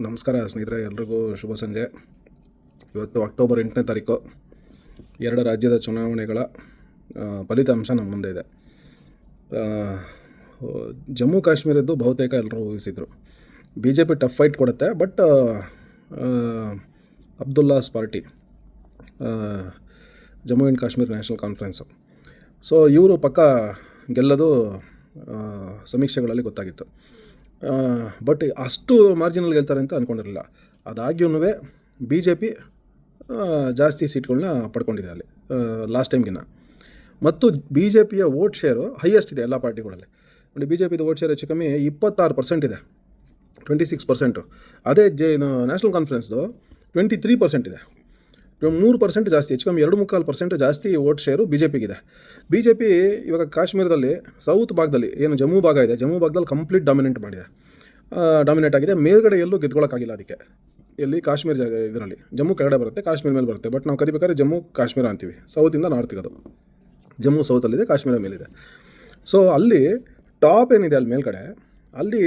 ನಮಸ್ಕಾರ ಸ್ನೇಹಿತರೆ, ಎಲ್ರಿಗೂ ಶುಭ ಸಂಜೆ. ಇವತ್ತು ಅಕ್ಟೋಬರ್ ಎಂಟನೇ ತಾರೀಕು, ಎರಡು ರಾಜ್ಯದ ಚುನಾವಣೆಗಳ ಫಲಿತಾಂಶ ನಮ್ಮ ಮುಂದೆ ಇದೆ. ಜಮ್ಮು ಕಾಶ್ಮೀರದ್ದು ಬಹುತೇಕ ಎಲ್ಲರೂ ಊಹಿಸಿದರು. B J P tough fight ಕೊಡುತ್ತೆ, but Abdullahs party Jammu and Kashmir National Conference. So, ಇವರು ಪಕ್ಕ ಗೆಲ್ಲೋದು ಸಮೀಕ್ಷೆಗಳಲ್ಲಿ ಗೊತ್ತಾಗಿತ್ತು. ಬಟ್ ಅಷ್ಟು ಮಾರ್ಜಿನಲ್ ಗೆಲ್ತಾರೆ ಅಂತ ಅಂದ್ಕೊಂಡಿರಲಿಲ್ಲ ಅದಾಗ್ಯೂ ಬಿ ಜೆ ಪಿ ಜಾಸ್ತಿ ಸೀಟ್ಗಳನ್ನ ಪಡ್ಕೊಂಡಿದೆ ಅಲ್ಲಿ ಲಾಸ್ಟ್ ಟೈಮ್ಗಿನ್ನ ಮತ್ತು ಬಿ ಜೆ ಪಿಯ ವೋಟ್ ಶೇರು ಹೈಯೆಸ್ಟ್ ಇದೆ ಎಲ್ಲ ಪಾರ್ಟಿಗಳಲ್ಲಿ. ನೋಡಿ ಬಿ ಜೆ ಪಿದು ವೋಟ್ ಶೇರ್ ಹೆಚ್ಚು ಕಮ್ಮಿ ಇಪ್ಪತ್ತಾರು ಪರ್ಸೆಂಟ್ ಇದೆ. ಟ್ವೆಂಟಿ ಸಿಕ್ಸ್ ಪರ್ಸೆಂಟು ಅದೇ ಜೆ ನ್ಯಾಷನಲ್ ಕಾನ್ಫರೆನ್ಸ್ದು ಟ್ವೆಂಟಿ ತ್ರೀ ಪರ್ಸೆಂಟ್ ಇದೆ. ಮೂರು ಪರ್ಸೆಂಟ್ ಜಾಸ್ತಿ, ಹೆಚ್ಚು ಕಮ್ಮಿ ಎರಡು ಮುಕ್ಕಾಲು ಪರ್ಸೆಂಟ್ ಜಾಸ್ತಿ ವೋಟ್ ಶೇರು ಬಿ ಜೆ ಪಿಗಿದೆ ಬಿ ಜೆ ಪಿ ಇವಾಗ ಕಾಶ್ಮೀರದಲ್ಲಿ ಸೌತ್ ಭಾಗದಲ್ಲಿ ಏನು ಜಮ್ಮು ಭಾಗ ಇದೆ, ಜಮ್ಮು ಭಾಗದಲ್ಲಿ ಕಂಪ್ಲೀಟ್ ಡಾಮಿನೇಟ್ ಮಾಡಿದೆ. ಡಾಮಿನೇಟ್ ಆಗಿದೆ. ಮೇಲ್ಗಡೆ ಎಲ್ಲೂ ಗೆದ್ಕೊಳ್ಳೋಕ್ಕಾಗಿಲ್ಲ ಅದಕ್ಕೆ. ಎಲ್ಲಿ? ಕಾಶ್ಮೀರ ಜಾಗ ಇದರಲ್ಲಿ. ಜಮ್ಮು ಕೆಳಗಡೆ ಬರುತ್ತೆ, ಕಾಶ್ಮೀರ ಮೇಲೆ ಬರುತ್ತೆ. ಬಟ್ ನಾವು ಕರಿಬೇಕಾದ್ರೆ ಜಮ್ಮು, ಕಾಶ್ಮೀರ ಅಂತೀವಿ. ಸೌತಿಂದ ನಾರ್ತ್ ಅದು. ಜಮ್ಮು ಸೌತಲ್ಲಿದೆ ಕಾಶ್ಮೀರ ಮೇಲಿದೆ. ಸೊ ಅಲ್ಲಿ ಟಾಪ್ ಏನಿದೆ ಅಲ್ಲಿ ಮೇಲ್ಗಡೆ? ಅಲ್ಲಿ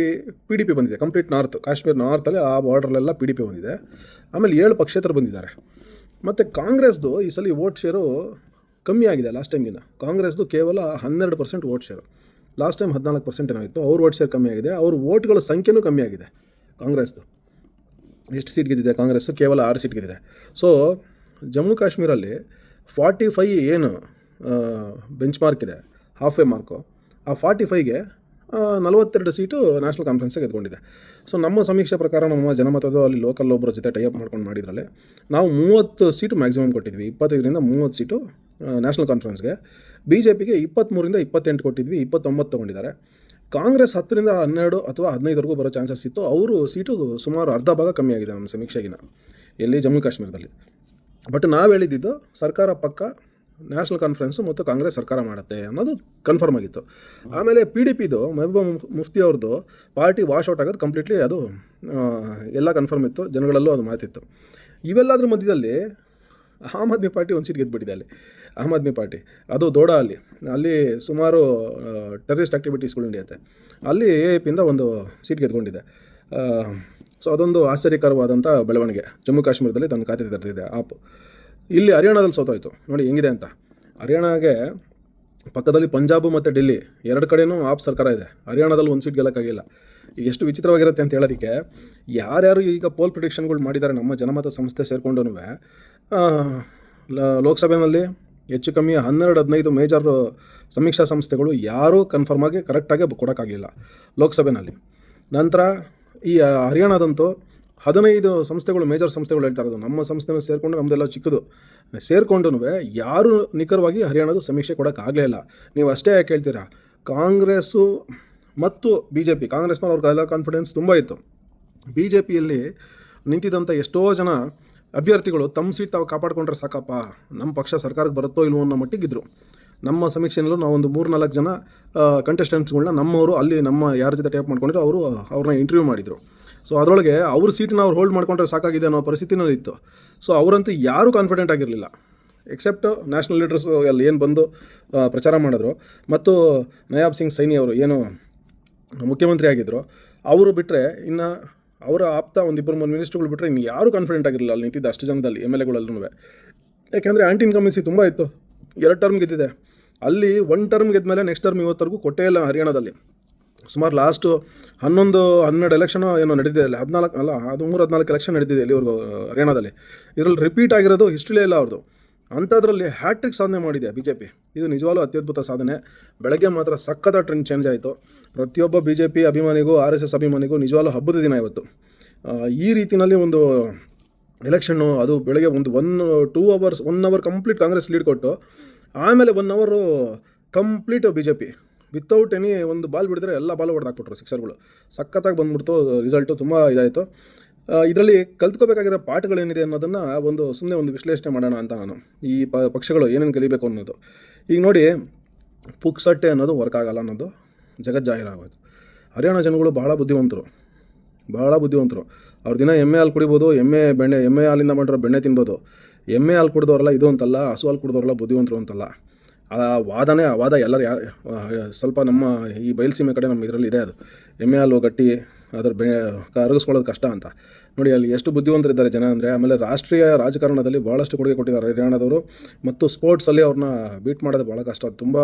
ಪಿ ಡಿ ಪಿ ಬಂದಿದೆ ಕಂಪ್ಲೀಟ್ ನಾರ್ತ್ ಕಾಶ್ಮೀರ ನಾರ್ತಲ್ಲಿ ಆ ಬಾರ್ಡ್ರಲ್ಲೆಲ್ಲ ಪಿ ಡಿ ಪಿ ಬಂದಿದೆ. ಆಮೇಲೆ ಏಳು ಪಕ್ಷೇತರ ಬಂದಿದ್ದಾರೆ. ಮತ್ತು ಕಾಂಗ್ರೆಸ್ದು ಈ ಸಲ ವೋಟ್ ಶೇರು ಕಮ್ಮಿ ಆಗಿದೆ ಲಾಸ್ಟ್ ಟೈಮ್ಗಿಂತ ಕಾಂಗ್ರೆಸ್ದು ಕೇವಲ ಹನ್ನೆರಡು percent vote share. Last time ಹದಿನಾಲ್ಕು ಪರ್ಸೆಂಟ್ ಏನಾಗಿತ್ತು? ಅವ್ರ ವೋಟ್ ಶೇರ್ ಕಮ್ಮಿ ಆಗಿದೆ. ಅವ್ರ ವೋಟ್ಗಳ ಸಂಖ್ಯೆನೂ ಕಮ್ಮಿ ಆಗಿದೆ ಕಾಂಗ್ರೆಸ್ದು. ಎಷ್ಟು ಸೀಟ್ ಗೆದ್ದಿದೆ ಕಾಂಗ್ರೆಸ್ ಕೇವಲ ಆರು ಸೀಟ್ ಗೆದ್ದಿದೆ. ಸೊ ಜಮ್ಮು ಕಾಶ್ಮೀರಲ್ಲಿ ಫಾರ್ಟಿ ಫೈ ಏನು ಬೆಂಚ್ ಮಾರ್ಕ್ ಇದೆ ಹಾಫ್ ವೇ ಮಾರ್ಕು ಆ ಫಾರ್ಟಿ ಫೈಗೆ ನಲವತ್ತೆರಡು ಸೀಟು ನ್ಯಾಷನಲ್ ಕಾನ್ಫರೆನ್ಸ್ಗೆ ಗೆದ್ಕೊಂಡಿದೆ. ಸೊ ನಮ್ಮ ಸಮೀಕ್ಷೆ ಪ್ರಕಾರ ನಮ್ಮ ಜನಮತದ ಅಲ್ಲಿ ಲೋಕಲ್ ಒಬ್ಬರ ಜೊತೆ ಟೈಅಪ್ ಮಾಡ್ಕೊಂಡು ಮಾಡಿದ್ರಲ್ಲಿ, ನಾವು ಮೂವತ್ತು ಸೀಟು ಮ್ಯಾಕ್ಸಿಮಮ್ ಕೊಟ್ಟಿದ್ವಿ. ಇಪ್ಪತ್ತೈದರಿಂದ ಮೂವತ್ತು ಸೀಟು ನ್ಯಾಷನಲ್ ಕಾನ್ಫರೆನ್ಸ್ಗೆ ಬಿ ಜೆ ಪಿಗೆ ಇಪ್ಪತ್ತ್ಮೂರಿಂದ ಇಪ್ಪತ್ತೆಂಟು ಕೊಟ್ಟಿದ್ವಿ, ಇಪ್ಪತ್ತೊಂಬತ್ತು ತೊಗೊಂಡಿದ್ದಾರೆ. ಕಾಂಗ್ರೆಸ್ ಹತ್ತರಿಂದ ಹನ್ನೆರಡು ಅಥವಾ ಹದಿನೈದುವರೆಗೂ ಬರೋ ಚಾನ್ಸಸ್ ಇತ್ತು. ಅವರು ಸೀಟು ಸುಮಾರು ಅರ್ಧ ಭಾಗ ಕಮ್ಮಿ ಆಗಿದೆ ನಮ್ಮ ಸಮೀಕ್ಷೆಗಿನ, ಎಲ್ಲಿ ಜಮ್ಮು ಕಾಶ್ಮೀರದಲ್ಲಿ. ಬಟ್ ನಾವು ಹೇಳಿದ್ದು ಸರ್ಕಾರ ಪಕ್ಕ ನ್ಯಾಷನಲ್ ಕಾನ್ಫರೆನ್ಸು ಮತ್ತು ಕಾಂಗ್ರೆಸ್ ಸರ್ಕಾರ ಮಾಡುತ್ತೆ ಅನ್ನೋದು ಕನ್ಫರ್ಮ್ ಆಗಿತ್ತು. ಆಮೇಲೆ ಪಿ ಡಿ ಪಿದು ಮೆಹಬೂಬಾ ಮುಫ್- ಮುಫ್ತಿ ಅವ್ರದ್ದು ಪಾರ್ಟಿ ವಾಶ್ ಔಟ್ ಆಗೋದು ಕಂಪ್ಲೀಟ್ಲಿ ಅದು ಎಲ್ಲ ಕನ್ಫರ್ಮ್ ಇತ್ತು, ಜನಗಳಲ್ಲೂ ಅದು ಮಾತಿತ್ತು. ಇವೆಲ್ಲದ್ರ ಮಧ್ಯದಲ್ಲಿ ಆಮ್ ಆದ್ಮಿ ಪಾರ್ಟಿ ಒಂದು ಸೀಟ್ ಗೆದ್ದುಬಿಟ್ಟಿದೆ ಅಲ್ಲಿ. ಆಮ್ ಆದ್ಮಿ ಪಾರ್ಟಿ. ಅದು ದೋಡ ಅಲ್ಲಿ. ಅಲ್ಲಿ ಸುಮಾರು ಟೆರರಿಸ್ಟ್ ಆ್ಯಕ್ಟಿವಿಟೀಸ್ಗಳು ನಡೆಯುತ್ತೆ. ಅಲ್ಲಿ ಎ ಪಿಯಿಂದ ಒಂದು ಸೀಟ್ ಗೆದ್ಕೊಂಡಿದೆ. ಸೊ ಅದೊಂದು ಆಶ್ಚರ್ಯಕರವಾದಂಥ ಬೆಳವಣಿಗೆ. ಜಮ್ಮು ಕಾಶ್ಮೀರದಲ್ಲಿ ತನ್ನ ಖಾತೆ ತೆರೆದಿದೆ ಆಪ್. ಇಲ್ಲಿ ಹರಿಯಾಣದಲ್ಲಿ ಸೋತೋಯ್ತು. ನೋಡಿ ಹೆಂಗಿದೆ ಅಂತ. ಹರಿಯಾಣಗೆ ಪಕ್ಕದಲ್ಲಿ ಪಂಜಾಬ್ ಮತ್ತು ಡೆಲ್ಲಿ ಎರಡು ಕಡೆಯೂ ಆಪ್ ಸರ್ಕಾರ ಇದೆ. ಹರಿಯಾಣದಲ್ಲಿ ಒಂದು ಸೀಟ್ ಗೆಲ್ಲಕ್ಕಾಗಿಲ್ಲ. ಈಗ ಎಷ್ಟು ವಿಚಿತ್ರವಾಗಿರುತ್ತೆ ಅಂತ ಹೇಳೋದಕ್ಕೆ ಯಾರ್ಯಾರು ಈಗ ಪೋಲ್ ಪ್ರಿಡಿಕ್ಷನ್ಗಳು ಮಾಡಿದ್ದಾರೆ ನಮ್ಮ ಜನಮತ ಸಂಸ್ಥೆ ಸೇರಿಕೊಂಡು ಲೋಕಸಭೆಯಲ್ಲಿ ಹೆಚ್ಚು ಕಮ್ಮಿ ಹನ್ನೆರಡು, ಹದಿನೈದು ಮೇಜರ್ ಸಮೀಕ್ಷಾ ಸಂಸ್ಥೆಗಳು ಯಾರೂ ಕನ್ಫರ್ಮ್ ಆಗಿ ಕರೆಕ್ಟಾಗಿ ಕೊಡೋಕ್ಕಾಗಲಿಲ್ಲ ಲೋಕಸಭೆಯಲ್ಲಿ ನಂತರ ಈ ಹರಿಯಾಣದಂತೂ ಹದಿನೈದು ಸಂಸ್ಥೆಗಳು ಮೇಜರ್ ಸಂಸ್ಥೆಗಳು ಹೇಳ್ತಾ ಇರೋದು. ನಮ್ಮ ಸಂಸ್ಥೆನ ಸೇರಿಕೊಂಡು ನಮ್ಮದೆಲ್ಲ ಚಿಕ್ಕದು. ಸೇರಿಕೊಂಡು ಯಾರು ನಿಖರವಾಗಿ ಹರಿಯಾಣದ ಸಮೀಕ್ಷೆ ಕೊಡೋಕ್ಕಾಗಲೇ ಇಲ್ಲ. ನೀವು ಅಷ್ಟೇ ಯಾಕೆ ಹೇಳ್ತೀರಾ? ಕಾಂಗ್ರೆಸ್ಸು ಮತ್ತು ಬಿ ಜೆ ಪಿ ಕಾಂಗ್ರೆಸ್ನಲ್ಲಿ ಅವ್ರಿಗೆಲ್ಲ ಕಾನ್ಫಿಡೆನ್ಸ್ ತುಂಬ ಇತ್ತು. ಬಿ ಜೆ ಪಿಯಲ್ಲಿ ನಿಂತಿದ್ದಂಥ ಎಷ್ಟೋ ಜನ ಅಭ್ಯರ್ಥಿಗಳು ತಮ್ಮ ಸೀಟ್ ತಾವು ಕಾಪಾಡ್ಕೊಂಡ್ರೆ ಸಾಕಪ್ಪ, ನಮ್ಮ ಪಕ್ಷ ಸರ್ಕಾರಕ್ಕೆ ಬರುತ್ತೋ ಇಲ್ವೋ ಅನ್ನೋ ಮಟ್ಟಿಗಿದ್ರು. ನಮ್ಮ ಸಮೀಕ್ಷೆಯಲ್ಲೂ ನಾವು ಒಂದು ಮೂರು ನಾಲ್ಕು ಜನ ಕಂಟೆಸ್ಟೆಂಟ್ಸ್ಗಳನ್ನ ನಮ್ಮವರು ಅಲ್ಲಿ ನಮ್ಮ ಯಾರ ಜೊತೆ ಟೈಪ್ ಮಾಡ್ಕೊಂಡಿದ್ರು ಅವರು ಅವ್ರನ್ನ ಇಂಟರ್ವ್ಯೂ ಮಾಡಿದರು. ಸೊ ಅದರೊಳಗೆ ಅವ್ರ ಸೀಟನ್ನ ಅವ್ರು ಹೋಲ್ಡ್ ಮಾಡ್ಕೊಂಡ್ರೆ ಸಾಕಾಗಿದೆ ಅನ್ನೋ ಪರಿಸ್ಥಿತಿನಲ್ಲಿ ಇತ್ತು. ಸೊ ಅವರಂತೂ ಯಾರೂ ಕಾನ್ಫಿಡೆಂಟ್ ಆಗಿರಲಿಲ್ಲ. ಎಕ್ಸೆಪ್ಟ್ ನ್ಯಾಷನಲ್ ಲೀಡರ್ಸ್ ಅಲ್ಲಿ ಏನು ಬಂದು ಪ್ರಚಾರ ಮಾಡಿದ್ರು. ಮತ್ತು ನಯಾಬ್ ಸಿಂಗ್ ಸೈನಿ ಅವರು ಏನು ಮುಖ್ಯಮಂತ್ರಿ ಆಗಿದ್ದರು ಅವರು ಬಿಟ್ಟರೆ ಇನ್ನು ಅವರ ಆಪ್ತ ಒಂದು ಇಬ್ಬರು ಮೂರು ಮಿನಿಸ್ಟ್ರುಗಳು ಬಿಟ್ಟರೆ ಇನ್ನು ಯಾರೂ ಕಾನ್ಫಿಡೆಂಟ್ ಆಗಿರಲಿಲ್ಲ. ಅಲ್ಲಿ ನಿಂತಿದ್ದ ಅಷ್ಟು ಜನದಲ್ಲಿ ಎಂ ಎಲ್ ಎಗಳಲ್ಲೂ ಯಾಕೆಂದರೆ ಆ್ಯಂಟಿ ಇನ್ಕಮೆನ್ಸಿ ತುಂಬ ಇತ್ತು. ಎರಡು ಟರ್ಮ್ ಗೆದ್ದಿದೆ. ಅಲ್ಲಿ ಒನ್ ಟರ್ಮ್ ಗೆದ್ದ ಮೇಲೆ ನೆಕ್ಸ್ಟ್ ಟರ್ಮ್ ಇವತ್ತರೆಗೂ ಕೊಟ್ಟೇ ಇಲ್ಲ ಹರಿಯಾಣದಲ್ಲಿ. ಸುಮಾರು ಲಾಸ್ಟು ಹನ್ನೊಂದು, ಹನ್ನೆರಡು ಎಲೆಕ್ಷನು ಏನೋ ನಡೀತಿದೆ ಅಲ್ಲಿ. ಹದಿನಾಲ್ಕು, ಅಲ್ಲ ಹದಿಮೂರು ಹದಿನಾಲ್ಕು ಎಲೆಕ್ಷನ್ ನಡೆದಿದೆ ಇಲ್ಲಿವರೆಗೂ ಹರಿಯಾಣದಲ್ಲಿ ಇದರಲ್ಲಿ ರಿಪೀಟ್ ಆಗಿರೋದು ಹಿಸ್ಟ್ರಿಲೇ ಇಲ್ಲ ಅವ್ರದ್ದು ಅಂಥದ್ರಲ್ಲಿ ಹ್ಯಾಟ್ರಿಕ್ ಸಾಧನೆ ಮಾಡಿದೆ ಬಿ ಜೆ ಪಿ ಇದು ನಿಜವಾಗ್ಲೂ ಅತ್ಯದ್ಭುತ ಸಾಧನೆ. ಬೆಳಗ್ಗೆ ಮಾತ್ರ ಸಕ್ಕದ ಟ್ರೆಂಡ್ ಚೇಂಜ್ ಆಯಿತು. ಪ್ರತಿಯೊಬ್ಬ ಬಿ ಜೆ ಪಿ ಅಭಿಮಾನಿಗೂ ಆರ್ ಎಸ್ ಎಸ್ ಅಭಿಮಾನಿಗೂ ನಿಜವಾಗ್ಲೂ ಹಬ್ಬದ ದಿನ ಇವತ್ತು. ಈ ರೀತಿಯಲ್ಲಿ ಒಂದು ಎಲೆಕ್ಷನ್ನು ಅದು ಬೆಳಗ್ಗೆ ಒಂದು one two hours one hour complete Congress lead ಕೊಟ್ಟು, ಆಮೇಲೆ one hour complete B J P without any ಒಂದು ಬಾಲ್ ಬಿಡಿದ್ರೆ ಎಲ್ಲ ಬಾಲ್ ಹೊಡೆದಾಕ್ಬಿಟ್ರು ಸಿಕ್ಸರ್ಗಳು ಸಖತ್ತಾಗಿ ಬಂದ್ಬಿಡ್ತು ರಿಸಲ್ಟು ತುಂಬ ಇದಾಯಿತು. ಇದರಲ್ಲಿ ಕಲ್ತ್ಕೋಬೇಕಾಗಿರೋ ಪಾಠಗಳೇನಿದೆ ಅನ್ನೋದನ್ನು ಒಂದು ಸುಮ್ಮನೆ ಒಂದು ವಿಶ್ಲೇಷಣೆ ಮಾಡೋಣ ಅಂತ ನಾನು. ಈ ಪ, ಪಕ್ಷಗಳು ಏನೇನು ಕಲಿಬೇಕು ಅನ್ನೋದು. ಈಗ ನೋಡಿ, ಪುಕ್ಸಟ್ಟೆ ಅನ್ನೋದು ವರ್ಕ್ ಆಗಲ್ಲ ಅನ್ನೋದು ಜಗತ್ ಜಾಹೀರಾಗೋಯ್ತು ಹರಿಯಾಣ ಜನಗಳು ಬಹಳ ಬುದ್ಧಿವಂತರು. ಬಹಳ ಬುದ್ಧಿವಂತರು. ಅವ್ರ ದಿನ ಎಮ್ಮೆ ಹಾಲು ಕುಡಿಬೋದು, ಎಮ್ಮೆ ಬೆಣ್ಣೆ, ಎಮ್ಮೆ ಹಾಲಿಂದ ಮಾಡಿರೋ ಬೆಣ್ಣೆ ತಿನ್ಬೋದು. ಎಮ್ಮೆ ಹಾಲು ಕುಡಿದವರಲ್ಲ ಇದು ಅಂತಲ್ಲ, ಹಸು ಹಾಲು ಕುಡಿದವ್ರಲ್ಲ ಬುದ್ಧಿವಂತರು ಅಂತಲ್ಲ. ಆ ವಾದನೇ, ಆ ವಾದ ಎಲ್ಲರೂ ಸ್ವಲ್ಪ ನಮ್ಮ ಈ ಬಯಲುಸೀಮೆ ಕಡೆ ನಮ್ಮ ಇದರಲ್ಲಿ ಇದೆ ಅದು. ಎಮ್ಮೆ ಹಾಲು ಗಟ್ಟಿ, ಅದ್ರ ಬೆ ಅರಗಿಸ್ಕೊಳ್ಳೋದು ಕಷ್ಟ ಅಂತ. ನೋಡಿ, ಅಲ್ಲಿ ಎಷ್ಟು ಬುದ್ಧಿವಂತರಿದ್ದಾರೆ ಜನ ಅಂದರೆ, ಆಮೇಲೆ ರಾಷ್ಟ್ರೀಯ ರಾಜಕಾರಣದಲ್ಲಿ ಭಾಳಷ್ಟು ಕೊಡುಗೆ ಕೊಟ್ಟಿದ್ದಾರೆ ಹರಿಯಾಣದವರು ಮತ್ತು ಸ್ಪೋರ್ಟ್ಸಲ್ಲಿ ಅವ್ರನ್ನ ಬೀಟ್ ಮಾಡೋದು ಭಾಳ ಕಷ್ಟ. ತುಂಬ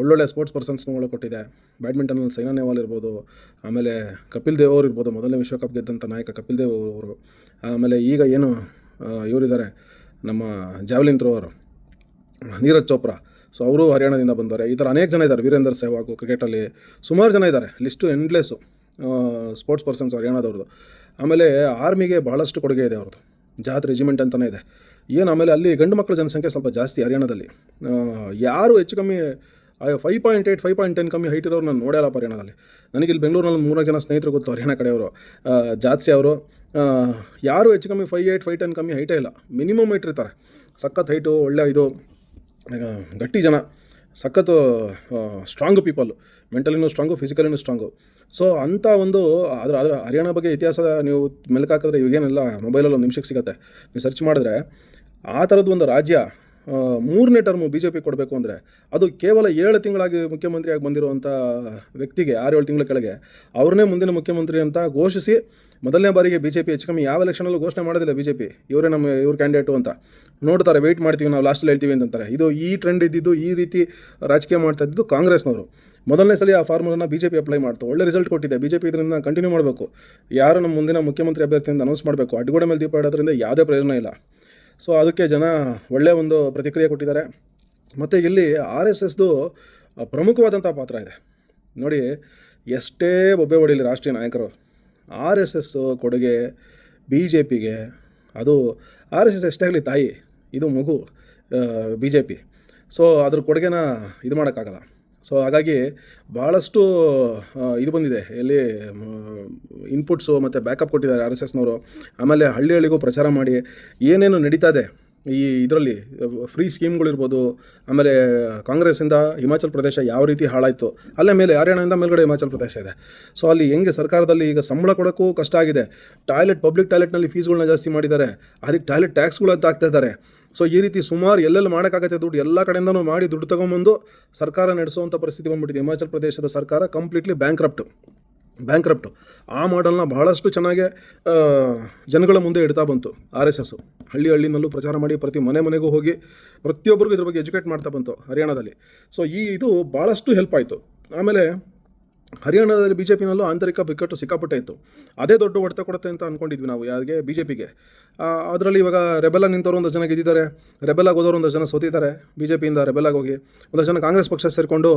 ಒಳ್ಳೊಳ್ಳೆ ಸ್ಪೋರ್ಟ್ಸ್ ಪರ್ಸನ್ಸ್ಗಳು ಕೊಟ್ಟಿದೆ. ಬ್ಯಾಡ್ಮಿಂಟನಲ್ಲಿ ಸೈನಾ ನೆಹ್ವಾಲ್ ಇರ್ಬೋದು, ಆಮೇಲೆ ಕಪಿಲ್ ದೇವ್ ಅವರು ಇರ್ಬೋದು, ಮೊದಲನೇ ವಿಶ್ವಕಪ್ ಗೆದ್ದಂಥ ನಾಯಕ ಕಪಿಲ್ ದೇವ್ ಅವರು ಆಮೇಲೆ ಈಗ ಏನು ಇವರಿದ್ದಾರೆ ನಮ್ಮ ಜಾವ್ಲಿನ್ ಥ್ರೋವರು ನೀರಜ್ ಚೋಪ್ರಾ. ಸೊ ಅವರು ಹರಿಯಾಣದಿಂದ ಬಂದವರು. ಈ ಥರ ಅನೇಕ ಜನ ಇದ್ದಾರೆ. ವೀರೇಂದ್ರ ಸೆಹ್ವಾಗು ಕ್ರಿಕೆಟಲ್ಲಿ ಸುಮಾರು ಜನ ಇದ್ದಾರೆ. ಲಿಸ್ಟು ಎಂಡ್ಲೆಸ್ಸು ಸ್ಪೋರ್ಟ್ಸ್ ಪರ್ಸನ್ಸ್ ಹರಿಯಾಣದವ್ರದ್ದು ಆಮೇಲೆ ಆರ್ಮಿಗೆ ಭಾಳಷ್ಟು ಕೊಡುಗೆ ಇದೆ ಅವ್ರದ್ದು ಜಾತ್ ರೆಜಿಮೆಂಟ್ ಅಂತಲೇ ಇದೆ. ಏನು ಆಮೇಲೆ ಅಲ್ಲಿ ಗಂಡು ಮಕ್ಕಳ ಜನಸಂಖ್ಯೆ ಸ್ವಲ್ಪ ಜಾಸ್ತಿ ಹರಿಯಾಣದಲ್ಲಿ. ಯಾರು ಹೆಚ್ಚು ಕಮ್ಮಿ five point eight five point ten ಕಮ್ಮಿ ಹೈಟ್ ಇರೋರು ನಾನು ನೋಡಲ್ಲ ಹರಿಯಾಣದಲ್ಲಿ. ನನಗೆ ಇಲ್ಲಿ ಬೆಂಗಳೂರಿನಲ್ಲಿ ಮೂರು ಜನ ಸ್ನೇಹಿತರು ಗೊತ್ತು ಹರಿಯಾಣ ಕಡೆಯವರು. ಜಾತ್ಸಿ ಅವರು. ಯಾರು ಹೆಚ್ಚು ಕಮ್ಮಿ ಫೈವ್ ಏಯ್ಟ್ ಫೈವ್ ಟೆನ್ ಕಮ್ಮಿ ಹೈಟೇ ಇಲ್ಲ. ಮಿನಿಮಮ್ ಹೈಟ್ ಇರ್ತಾರೆ. ಸಖತ್ ಹೈಟು ಒಳ್ಳೆ ಇದು. ಗಟ್ಟಿ ಜನ, ಸಖತ್ತು ಸ್ಟ್ರಾಂಗ್ ಪೀಪಲ್ಲು ಮೆಂಟಲಿನೂ ಸ್ಟ್ರಾಂಗು ಫಿಸಿಕಲಿನೂ ಸ್ಟ್ರಾಂಗು ಸೊ ಅಂಥ ಒಂದು, ಅದರ ಅದರ ಹರಿಯಾಣ ಬಗ್ಗೆ ಇತಿಹಾಸ ನೀವು ಮೆಲ್ಕು ಹಾಕಿದ್ರೆ ಇವಾಗೇನೆಲ್ಲ ಮೊಬೈಲಲ್ಲಿ ಒಂದು ನಿಮಿಷಕ್ಕೆ ಸಿಗುತ್ತೆ. ನೀವು ಸರ್ಚ್ ಮಾಡಿದ್ರೆ ಆ ಥರದ್ದು ಒಂದು ರಾಜ್ಯ ಮೂರನೇ ಟರ್ಮು ಬಿ ಜೆ ಪಿ ಕೊಡಬೇಕು ಅಂದರೆ ಅದು ಕೇವಲ ಏಳು ತಿಂಗಳಾಗಿ ಮುಖ್ಯಮಂತ್ರಿಯಾಗಿ ಬಂದಿರುವಂಥ ವ್ಯಕ್ತಿಗೆ ಆರು ಏಳು ತಿಂಗಳ ಕೆಳಗೆ ಅವ್ರನ್ನೇ ಮುಂದಿನ ಮುಖ್ಯಮಂತ್ರಿ ಅಂತ ಘೋಷಿಸಿ ಮೊದಲನೇ ಬಾರಿಗೆ ಬಿ ಜೆ ಪಿ ಹೆಚ್ಚು ಕಮ್ಮಿ ಯಾವ ಎಲೆಕ್ಷನಲ್ಲೂ ಘೋಷಣೆ ಮಾಡೋದಿಲ್ಲ ಬಿ ಜೆ ಪಿ ಇವರೇ ನಮ್ಮ, ಇವ್ರ ಕ್ಯಾಂಡಿಡೇಟು ಅಂತ. ನೋಡ್ತಾರೆ ವೆಯ್ಟ್ ಮಾಡ್ತೀವಿ ನಾವು ಲಾಸ್ಟಲ್ಲಿ ಹೇಳ್ತೀವಿ ಅಂತಂತಾರೆ. ಇದು ಈ ಟ್ರೆಂಡ್ ಇದ್ದಿದ್ದು, ಈ ರೀತಿ ರಾಜಕೀಯ ಮಾಡ್ತಾ ಇದ್ದಿದ್ದು ಕಾಂಗ್ರೆಸ್ನವರು. ಮೊದಲನೇ ಸಲ ಆ ಫಾರ್ಮುಲಾನ ಬಿ ಜೆ ಪಿ ಅಪ್ಲೈ ಮಾಡ್ತು. ಒಳ್ಳೆ ರಿಸಲ್ಟ್ ಕೊಟ್ಟಿದೆ. ಬಿ ಜೆ ಪಿ ಇದರಿಂದ ಕಂಟಿನ್ಯೂ ಮಾಡಬೇಕು. ಯಾರು ನಮ್ಮ ಮುಂದಿನ ಮುಖ್ಯಮಂತ್ರಿ ಅಭ್ಯರ್ಥಿ ಅಂತ ಅನೌನ್ಸ್ ಮಾಡಬೇಕು? ಅಡ್ಗೋಡೆ ಮೇಲೆ ದೀಪ ಇಡೋದ್ರಿಂದ ಯಾವುದೇ ಪ್ರಯೋಜನ ಇಲ್ಲ. ಸೊ ಅದಕ್ಕೆ ಜನ ಒಳ್ಳೆಯ ಒಂದು ಪ್ರತಿಕ್ರಿಯೆ ಕೊಟ್ಟಿದ್ದಾರೆ. ಮತ್ತು ಇಲ್ಲಿ ಆರ್ ಎಸ್ ಎಸ್ದು ಪ್ರಮುಖವಾದಂಥ ಪಾತ್ರ ಇದೆ. ನೋಡಿ, ಎಷ್ಟೇ ಬೊಬ್ಬೆ ಹೊಡಿಲಿ ರಾಷ್ಟ್ರೀಯ ನಾಯಕರು ಆರ್ ಎಸ್ ಎಸ್ ಕೊಡುಗೆ ಬಿ ಜೆ ಪಿಗೆ ಅದು ಆರ್ ಎಸ್ ಎಸ್ ಎಷ್ಟೇ ಆಗಲಿ ತಾಯಿ, ಇದು ಮಗು ಬಿ ಜೆ ಪಿ ಸೊ ಅದ್ರ ಕೊಡುಗೆನ ಇದು ಮಾಡೋಕ್ಕಾಗಲ್ಲ. ಸೊ ಹಾಗಾಗಿ ಭಾಳಷ್ಟು ಇದು ಬಂದಿದೆ. ಎಲ್ಲಿ ಇನ್ಪುಟ್ಸು ಮತ್ತು ಬ್ಯಾಕಪ್ ಕೊಟ್ಟಿದ್ದಾರೆ ಆರ್ ಎಸ್ ಎಸ್ನವರು. ಆಮೇಲೆ ಹಳ್ಳಿ ಹಳ್ಳಿಗೂ ಪ್ರಚಾರ ಮಾಡಿ ಏನೇನು ನಡೀತಾ ಇದೆ ಈ ಇದರಲ್ಲಿ ಫ್ರೀ ಸ್ಕೀಮ್ಗಳಿರ್ಬೋದು ಆಮೇಲೆ ಕಾಂಗ್ರೆಸ್ಸಿಂದ ಹಿಮಾಚಲ ಪ್ರದೇಶ ಯಾವ ರೀತಿ ಹಾಳಾಯಿತು, ಅಲ್ಲೇ ಮೇಲೆ ಹರಿಯಾಣದಿಂದ ಮೇಲ್ಗಡೆ ಹಿಮಾಚಲ ಪ್ರದೇಶ ಇದೆ. ಸೊ ಅಲ್ಲಿ ಹೆಂಗೆ ಸರ್ಕಾರದಲ್ಲಿ ಈಗ ಸಂಬಳ ಕೊಡೋಕ್ಕೂ ಕಷ್ಟ ಆಗಿದೆ. ಟಾಯ್ಲೆಟ್ ಪಬ್ಲಿಕ್ ಟಾಯ್ಲೆಟ್ನಲ್ಲಿ ಫೀಸ್ಗಳನ್ನ ಜಾಸ್ತಿ ಮಾಡಿದ್ದಾರೆ. ಅದಕ್ಕೆ ಟಾಯ್ಲೆಟ್ ಟ್ಯಾಕ್ಸ್ಗಳು ಅಂತ ಹಾಕ್ತಾ ಇದ್ದಾರೆ. ಸೊ ಈ ರೀತಿ ಸುಮಾರು ಎಲ್ಲೆಲ್ಲಿ ಮಾಡೋಕ್ಕಾಗತ್ತೆ ದುಡ್ಡು, ಎಲ್ಲ ಕಡೆಯಿಂದನೂ ಮಾಡಿ ದುಡ್ಡು ತೊಗೊಂಬಂದು ಸರ್ಕಾರ ನಡೆಸುವಂಥ ಪರಿಸ್ಥಿತಿ ಬಂದ್ಬಿಟ್ಟಿದೆ. ಹಿಮಾಚಲ ಪ್ರದೇಶದ ಸರ್ಕಾರ ಕಂಪ್ಲೀಟ್ಲಿ ಬ್ಯಾಂಕ್ರಪ್ಟು ಬ್ಯಾಂಕ್ರಪ್ಟು ಆ ಮಾಡಲ್ನ ಬಹಳಷ್ಟು ಚೆನ್ನಾಗಿ ಜನಗಳ ಮುಂದೆ ಇಡ್ತಾ ಬಂತು. ಆರ್ ಎಸ್ ಎಸ್ಸು ಹಳ್ಳಿ ಹಳ್ಳಿನಲ್ಲೂ ಪ್ರಚಾರ ಮಾಡಿ ಪ್ರತಿ ಮನೆ ಮನೆಗೂ ಹೋಗಿ ಪ್ರತಿಯೊಬ್ಬರಿಗೂ ಇದ್ರ ಬಗ್ಗೆ ಎಜುಕೇಟ್ ಮಾಡ್ತಾ ಬಂತು ಹರಿಯಾಣದಲ್ಲಿ. ಸೊ ಈ ಇದು ಭಾಳಷ್ಟು ಹೆಲ್ಪ್ ಆಯಿತು. ಆಮೇಲೆ ಹರಿಯಾಣದಲ್ಲಿ ಬಿ ಜೆ ಪಿನಲ್ಲೂ ಆಂತರಿಕ ಬಿಕ್ಕಟ್ಟು ಸಿಕ್ಕಾಪಟ್ಟೆ ಇತ್ತು. ಅದೇ ದೊಡ್ಡ ಹೊಡೆತ ಕೊಡುತ್ತೆ ಅಂತ ಅಂದ್ಕೊಂಡಿದ್ವಿ ನಾವು, ಯಾರಿಗೆ? ಬಿ ಜೆ ಪಿಗೆ ಅದರಲ್ಲಿ ಇವಾಗ ರೆಬೆಲ್ಲ ನಿಂತವರು ಒಂದಷ್ಟು ಜನ ಗೆದ್ದಿದ್ದಾರೆ. ರೆಬೆಲ್ಲಾಗಿ ಹೋದವರು ಒಂದಷ್ಟು ಜನ ಸೋತಿದ್ದಾರೆ ಬಿ ಜೆ ಪಿಯಿಂದ ರೆಬೆಲ್ಲಾಗಿ ಹೋಗಿ. ಒಂದಷ್ಟು ಜನ ಕಾಂಗ್ರೆಸ್ ಪಕ್ಷ ಸೇರಿಕೊಂಡು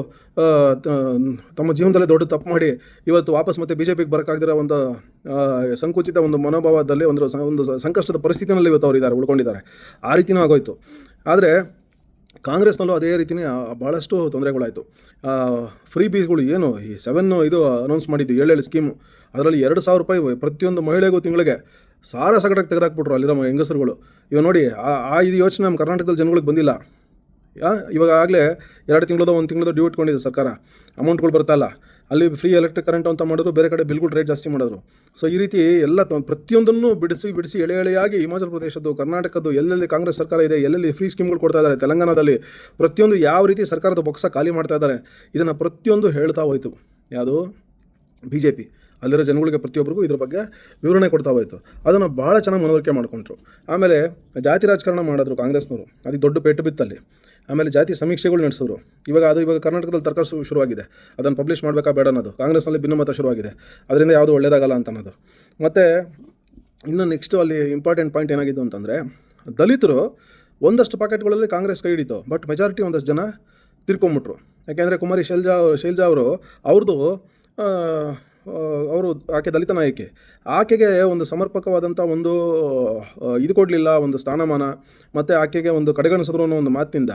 ತಮ್ಮ ಜೀವನದಲ್ಲಿ ದೊಡ್ಡ ತಪ್ಪು ಮಾಡಿ ಇವತ್ತು ವಾಪಸ್ ಮತ್ತೆ ಬಿ ಜೆ ಪಿಗೆ ಬರೋಕ್ಕಾಗದಿರೋ ಒಂದು ಸಂಕುಚಿತ ಒಂದು ಮನೋಭಾವದಲ್ಲಿ ಒಂದು ಒಂದು ಸಂಕಷ್ಟದ ಪರಿಸ್ಥಿತಿನಲ್ಲಿ ಇವತ್ತು ಅವರು ಇದ್ದಾರೆ ಉಳ್ಕೊಂಡಿದ್ದಾರೆ. ಆ ರೀತಿನೂ ಆಗೋಯ್ತು. ಆದರೆ ಕಾಂಗ್ರೆಸ್ನಲ್ಲೂ ಅದೇ ರೀತಿಯೇ ಭಾಳಷ್ಟು ತೊಂದರೆಗಳಾಯಿತು. ಫ್ರೀ ಬೀಸ್ಗಳು ಏನು, ಈ ಸೆವೆನ್ ಇದು ಅನೌನ್ಸ್ ಮಾಡಿದ್ದು ಏಳೇಳು ಸ್ಕೀಮು ಅದರಲ್ಲಿ ಎರಡು ಸಾವಿರ ರೂಪಾಯಿ ಪ್ರತಿಯೊಂದು ಮಹಿಳೆಗೂ ತಿಂಗಳಿಗೆ ಸಾರ ಸಗಟಕ್ಕೆ ತೆಗೆದಾಕ್ಬಿಟ್ರು ಅಲ್ಲಿರೋ ಹೆಂಗಸರುಗಳು. ಇವಾಗ ನೋಡಿ, ಆ- ಇದು ಯೋಚನೆ ನಮ್ಮ ಕರ್ನಾಟಕದಲ್ಲಿ ಜನಗಳಿಗೆ ಬಂದಿಲ್ಲ. ಇವಾಗ ಆಗಲೇ ಎರಡು ತಿಂಗಳದ, ಒಂದು ತಿಂಗಳದ ಡ್ಯೂ ಇಟ್ಕೊಂಡಿದೆ ಸರ್ಕಾರ. ಅಮೌಂಟ್ಗಳು ಬರ್ತಾಯಿಲ್ಲ ಅಲ್ಲಿ ಫ್ರೀ ಎಲೆಕ್ಟ್ರಿಕ್ ಕರೆಂಟ್ ಅಂತ ಮಾಡಿದ್ರು, ಬೇರೆ ಕಡೆ ಬಿಲ್ಗಳು ರೇಟ್ ಜಾಸ್ತಿ ಮಾಡಿದ್ರು. ಸೊ ಈ ರೀತಿ ಎಲ್ಲ ಪ್ರತಿಯೊಂದನ್ನು ಬಿಡಿಸಿ ಬಿಡಿಸಿ ಎಳೆ ಎಳೆಯಾಗಿ ಹಿಮಾಚಲ ಪ್ರದೇಶದ್ದು, ಕರ್ನಾಟಕದ್ದು, ಎಲ್ಲೆಲ್ಲಿ ಕಾಂಗ್ರೆಸ್ ಸರ್ಕಾರ ಇದೆ, ಎಲ್ಲೆಲ್ಲಿ ಫ್ರೀ ಸ್ಕೀಮ್ಗಳು ಕೊಡ್ತಾ ಇದ್ದಾರೆ, ತೆಲಂಗಾಣದಲ್ಲಿ ಪ್ರತಿಯೊಂದು ಯಾವ ರೀತಿ ಸರ್ಕಾರದ ಬೊಕ್ಸ ಖಾಲಿ ಮಾಡ್ತಾ ಇದ್ದಾರೆ, ಇದನ್ನು ಪ್ರತಿಯೊಂದು ಹೇಳ್ತಾ ಹೋಯಿತು. ಯಾವುದು? ಬಿ ಜೆ ಪಿ ಅಲ್ಲಿರೋ ಜನಗಳಿಗೆ ಪ್ರತಿಯೊಬ್ಬರಿಗೂ ಇದ್ರ ಬಗ್ಗೆ ವಿವರಣೆ ಕೊಡ್ತಾ ಹೋಯಿತು. ಅದನ್ನು ಭಾಳ ಚೆನ್ನಾಗಿ ಮನವರಿಕೆ ಮಾಡ್ಕೊಂಡ್ರು. ಆಮೇಲೆ ಜಾತಿ ರಾಜಕಾರಣ ಮಾಡಿದ್ರು ಕಾಂಗ್ರೆಸ್ನವರು. ಅದು ದೊಡ್ಡ ಪೆಟ್ಟು ಬಿತ್ತಲ್ಲಿ. ಆಮೇಲೆ ಜಾತಿ ಸಮೀಕ್ಷೆಗಳು ನಡೆಸೋರು. ಇವಾಗ ಅದು ಇವಾಗ ಕರ್ನಾಟಕದಲ್ಲಿ ತರ್ಕ ಶುರುವಾಗಿದೆ. ಅದನ್ನು ಪಬ್ಲಿಷ್ ಮಾಡಬೇಕಾ ಬೇಡ ಅನ್ನೋದು. ಕಾಂಗ್ರೆಸ್ನಲ್ಲಿ ಭಿನ್ನಮತ ಶುರುವಾಗಿದೆ. ಅದರಿಂದ ಯಾವುದು ಒಳ್ಳೆಯದಾಗಲ್ಲ ಅಂತ ಅನ್ನೋದು ಮತ್ತು ಇನ್ನು ನೆಕ್ಸ್ಟು ಅಲ್ಲಿ ಇಂಪಾರ್ಟೆಂಟ್ ಪಾಯಿಂಟ್ ಏನಾಗಿದ್ದು ಅಂತಂದರೆ, ದಲಿತರು ಒಂದಷ್ಟು ಪಾಕೆಟ್ಗಳಲ್ಲಿ ಕಾಂಗ್ರೆಸ್ ಕೈ ಹಿಡಿತು ಬಟ್ ಮೆಜಾರಿಟಿ ಒಂದಷ್ಟು ಜನ ತಿರ್ಕೊಂಬಿಟ್ರು. ಯಾಕೆಂದರೆ ಕುಮಾರಿ ಶೈಲಜಾ ಶೈಲ್ಜಾ ಅವರು ಅವ್ರದ್ದು ಅವರು ಆಕೆ ದಲಿತ ನಾಯಕಿ ಆಕೆಗೆ ಒಂದು ಸಮರ್ಪಕವಾದಂಥ ಒಂದು ಇದು ಕೊಡಲಿಲ್ಲ, ಒಂದು ಸ್ಥಾನಮಾನ, ಮತ್ತು ಆಕೆಗೆ ಒಂದು ಕಡೆಗಣಿಸಿದ್ರು ಅನ್ನೋ ಒಂದು ಮಾತಿನಿಂದ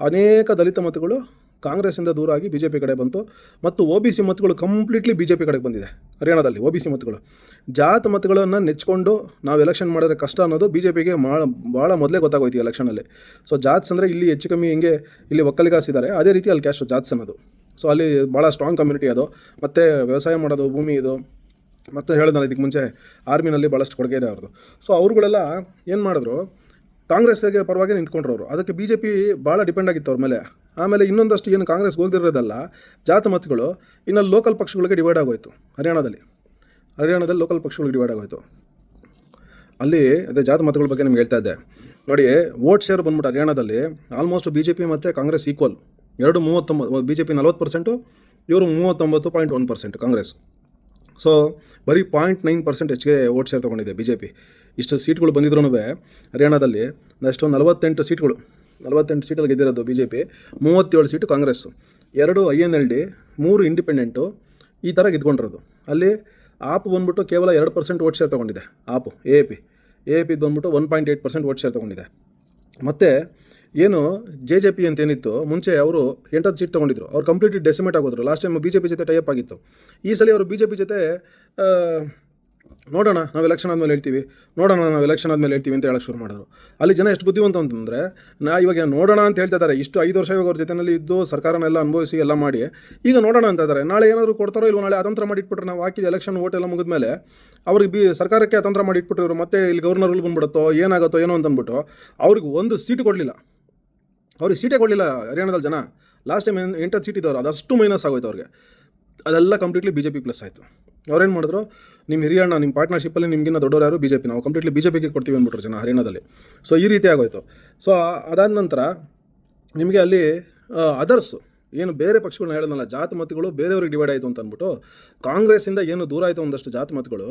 ಅನೇಕ ದಲಿತ ಮತಗಳು ಕಾಂಗ್ರೆಸ್ಸಿಂದ ದೂರ ಆಗಿ ಬಿ ಜೆ ಪಿ ಕಡೆ ಬಂತು. ಮತ್ತು ಒ ಬಿ ಸಿ ಮತಗಳು ಕಂಪ್ಲೀಟ್ಲಿ ಬಿ ಜೆ ಪಿ ಕಡೆಗೆ ಬಂದಿದೆ. ಹರಿಯಾಣದಲ್ಲಿ ಒ ಬಿ ಸಿ ಮತಗಳು. ಜಾತ್ ಮತಗಳನ್ನು ನೆಚ್ಕೊಂಡು ನಾವು ಎಲೆಕ್ಷನ್ ಮಾಡಿದ್ರೆ ಕಷ್ಟ ಅನ್ನೋದು ಬಿ ಜೆ ಪಿಗೆ ಭಾಳ ಭಾಳ ಮೊದಲೇ ಗೊತ್ತಾಗೋಯ್ತು ಎಲೆಕ್ಷನಲ್ಲಿ ಸೊ ಜಾತ್ಸ್ ಅಂದರೆ ಇಲ್ಲಿ ಹೆಚ್ಚು ಕಮ್ಮಿ ಹಿಂಗೆ ಇಲ್ಲಿ ಒಕ್ಕಲಿಗಾಸಿದ್ದಾರೆ. ಅದೇ ರೀತಿ ಅಲ್ಲಿ ಕ್ಯಾಶ್ ಜಾತ್ಸ್ ಅನ್ನೋದು. ಸೊ ಅಲ್ಲಿ ಭಾಳ ಸ್ಟ್ರಾಂಗ್ ಕಮ್ಯುನಿಟಿ ಅದು. ಮತ್ತು ವ್ಯವಸಾಯ ಮಾಡೋದು, ಭೂಮಿ ಇದು. ಮತ್ತು ಹೇಳಿದ್ನಲ್ಲ ಇದಕ್ಕೆ ಮುಂಚೆ ಆರ್ಮಿನಲ್ಲಿ ಭಾಳಷ್ಟು ಕೊಡುಗೆ ಇದೆ ಅವ್ರದ್ದು. ಸೊ ಅವ್ರುಗಳೆಲ್ಲ ಏನು ಮಾಡಿದ್ರು ಕಾಂಗ್ರೆಸ್ಗೆ ಪರವಾಗಿ ನಿಂತ್ಕೊಂಡ್ರು ಅವರು. ಅದಕ್ಕೆ ಬಿ ಜೆ ಪಿ ಭಾಳ ಡಿಪೆಂಡ್ ಆಗಿತ್ತು ಅವ್ರ ಮೇಲೆ. ಆಮೇಲೆ ಇನ್ನೊಂದಷ್ಟು ಏನು ಕಾಂಗ್ರೆಸ್ ಹೋಗದಿರೋದಲ್ಲ ಜಾತ ಮತಗಳು ಇನ್ನು ಲೋಕಲ್ ಪಕ್ಷಗಳಿಗೆ ಡಿವೈಡ್ ಆಗೋಯ್ತು, ಹರಿಯಾಣದಲ್ಲಿ. ಹರಿಯಾಣದಲ್ಲಿ ಲೋಕಲ್ ಪಕ್ಷಗಳು ಡಿವೈಡ್ ಆಗೋಯ್ತು. ಅಲ್ಲಿ ಅದೇ ಜಾತಿ ಮತಗಳ ಬಗ್ಗೆ ನಿಮ್ಗೆ ಹೇಳ್ತಾ ಇದ್ದೆ. ನೋಡಿ, ವೋಟ್ ಶೇರ್ ಬಂದ್ಬಿಟ್ಟು ಹರಿಯಾಣದಲ್ಲಿ ಆಲ್ಮೋಸ್ಟ್ ಬಿ ಜೆ ಪಿ ಮತ್ತು ಕಾಂಗ್ರೆಸ್ ಈಕ್ವಲ್ ಎರಡು ಮೂವತ್ತೊಂಬತ್ತು ಬಿ ಜೆ ಪಿ ನಲ್ವತ್ತು ಪರ್ಸೆಂಟು ಇವರು ಮೂವತ್ತೊಂಬತ್ತು point one percent Congress. So ಬರೀ ಪಾಯಿಂಟ್ ನೈನ್ ಪರ್ಸೆಂಟ್ ಹೆಚ್ಚಿಗೆ ವೋಟ್ ಶೇರ್ ತೊಗೊಂಡಿದೆ ಬಿ ಜೆ ಪಿ ಇಷ್ಟು ಸೀಟ್ಗಳು ಬಂದಿದ್ರೂ ಹರಿಯಾಣದಲ್ಲಿ ಅಷ್ಟು ನಲವತ್ತೆಂಟು ಸೀಟ್ಗಳು. ನಲವತ್ತೆಂಟು ಸೀಟಲ್ಲಿ ಗೆದ್ದಿರೋದು ಬಿ ಜೆ ಪಿ ಮೂವತ್ತೇಳು ಸೀಟು ಕಾಂಗ್ರೆಸ್ಸು. ಎರಡು ಐ ಎನ್ ಎಲ್ ಡಿ, ಮೂರು ಇಂಡಿಪೆಂಡೆಂಟು, ಈ ಥರ ಗೆದ್ಕೊಂಡಿರೋದು ಅಲ್ಲಿ ಆಪ್ ಬಂದ್ಬಿಟ್ಟು ಕೇವಲ ಎರಡು percent vote share ತೊಗೊಂಡಿದೆ, AAP, A P. A P ಬಂದ್ಬಿಟ್ಟು one point eight percent vote share ತೊಗೊಂಡಿದೆ. ಮತ್ತು ಏನು ಜೆ ಜೆ ಪಿ ಅಂತೇನಿತ್ತು ಮುಂಚೆ ಅವರು ಎಂಟತ್ತು ಸೀಟ್ ತೊಗೊಂಡಿದ್ರು, ಅವ್ರು completely decimate ಆಗೋದ್ರು. Last time B J P ಜೊತೆ ಟೈಪ್ ಆಗಿತ್ತು. ಈ ಸಲ ಅವರು ಬಿ ಜೆ ಪಿ ಜೊತೆ ನೋಡೋಣ, ನಾವು ಎಲೆಕ್ಷನ್ ಆದಮೇಲೆ ಹೇಳ್ತೀವಿ. ನೋಡೋಣ, ನಾವು ಎಲೆಕ್ಷನ್ ಆದಮೇಲೆ ಹೇಳ್ತೀವಿ ಅಂತ ಹೇಳಕ್ಕೆ ಶುರು ಮಾಡಿದ್ರು. ಅಲ್ಲಿ ಜನ ಎಷ್ಟು ಬುದ್ಧಿವಂತ ಅಂತಂದರೆ ನಾ ಇವಾಗ ನೋಡೋಣ ಅಂತ ಹೇಳ್ತಾ ಇದ್ದಾರೆ ಇಷ್ಟು ಐದು ವರ್ಷ ಇವಾಗ ಅವ್ರ ಜೊತೆಯಲ್ಲಿ ಇದ್ದು ಸರ್ಕಾರನೆಲ್ಲ ಅನುಭವಿಸಿ ಎಲ್ಲ ಮಾಡಿ, ಈಗ ನೋಡೋಣ ಅಂತ ಇದ್ದಾರೆ ನಾಳೆ ಏನಾದರೂ ಕೊಡ್ತಾರೋ ಇಲ್ವೋ, ನಾಳೆ ಅತಂತ್ರ ಮಾಡಿಟ್ಬಿಟ್ರೆ ನಾವು ಹಾಕಿದ ಎಲೆಕ್ಷನ್ ಓಟ್ ಎಲ್ಲ ಮುಗಿದ್ಮೇಲೆ ಅವ್ರಿಗೆ ಬಿ ಸರ್ಕಾರಕ್ಕೆ ಅತಂತ್ರ ಮಾಡಿಟ್ಬಿಟ್ಟಿದ್ರು ಮತ್ತೆ ಇಲ್ಲಿ ಗವರ್ನರ್ ರೂಲ್ ಬಂದ್ಬಿಡುತ್ತೋ, ಏನಾಗುತ್ತೋ ಏನೋ ಅಂತ ಅಂದ್ಬಿಟ್ಟು ಅವ್ರಿಗೆ ಒಂದು ಸೀಟ್ ಕೊಡಲಿಲ್ಲ. ಅವ್ರಿಗೆ ಸೀಟೇ ಕೊಡಲಿಲ್ಲ ಹರಿಯಾಣದಲ್ಲಿ ಜನ. ಲಾಸ್ಟ್ ಟೈಮ್ ಎಂಟತ್ತು ಸೀಟ್ ಇದ್ದವ್ರು, ಅದಷ್ಟು ಮೈನಸ್ ಆಗೋಯ್ತು ಅವ್ರಿಗೆ. ಅದೆಲ್ಲ completely B J P plus ಆಯಿತು. ಅವ್ರೇನು ಮಾಡಿದ್ರು ನಿಮ್ಮ ಹಿರಿಯಣ್ಣ ನಿಮ್ಮ ಪಾರ್ಟ್ನರ್ಶಿಪ್ಪಲ್ಲಿ ನಿಮಗಿನ್ನ ದೊಡ್ಡವರು ಯಾರು ಬಿ ಜೆ ಪಿ ನಾವು ಕಂಪ್ಲೀಟ್ಲಿ ಬಿ ಜೆ ಪಿಗೆ ಕೊಡ್ತೀವಿ ಅಂದ್ಬಿಟ್ರು ಜನ ಹರಿಯಾಣದಲ್ಲಿ. ಸೊ ಈ ರೀತಿ ಆಗೋಯ್ತು. ಸೊ ಅದಾದ ನಂತರ ನಿಮಗೆ ಅಲ್ಲಿ ಅದರ್ಸು ಏನು ಬೇರೆ ಪಕ್ಷಗಳನ್ನ ಹೇಳೋದಲ್ಲ, ಜಾತಿ ಮತಗಳು ಬೇರೆಯವ್ರಿಗೆ ಡಿವೈಡ್ ಆಯಿತು ಅಂತ ಅಂದ್ಬಿಟ್ಟು ಕಾಂಗ್ರೆಸ್ಸಿಂದ ಏನು ದೂರ ಆಯಿತು ಒಂದಷ್ಟು ಜಾತಿ ಮತಗಳು,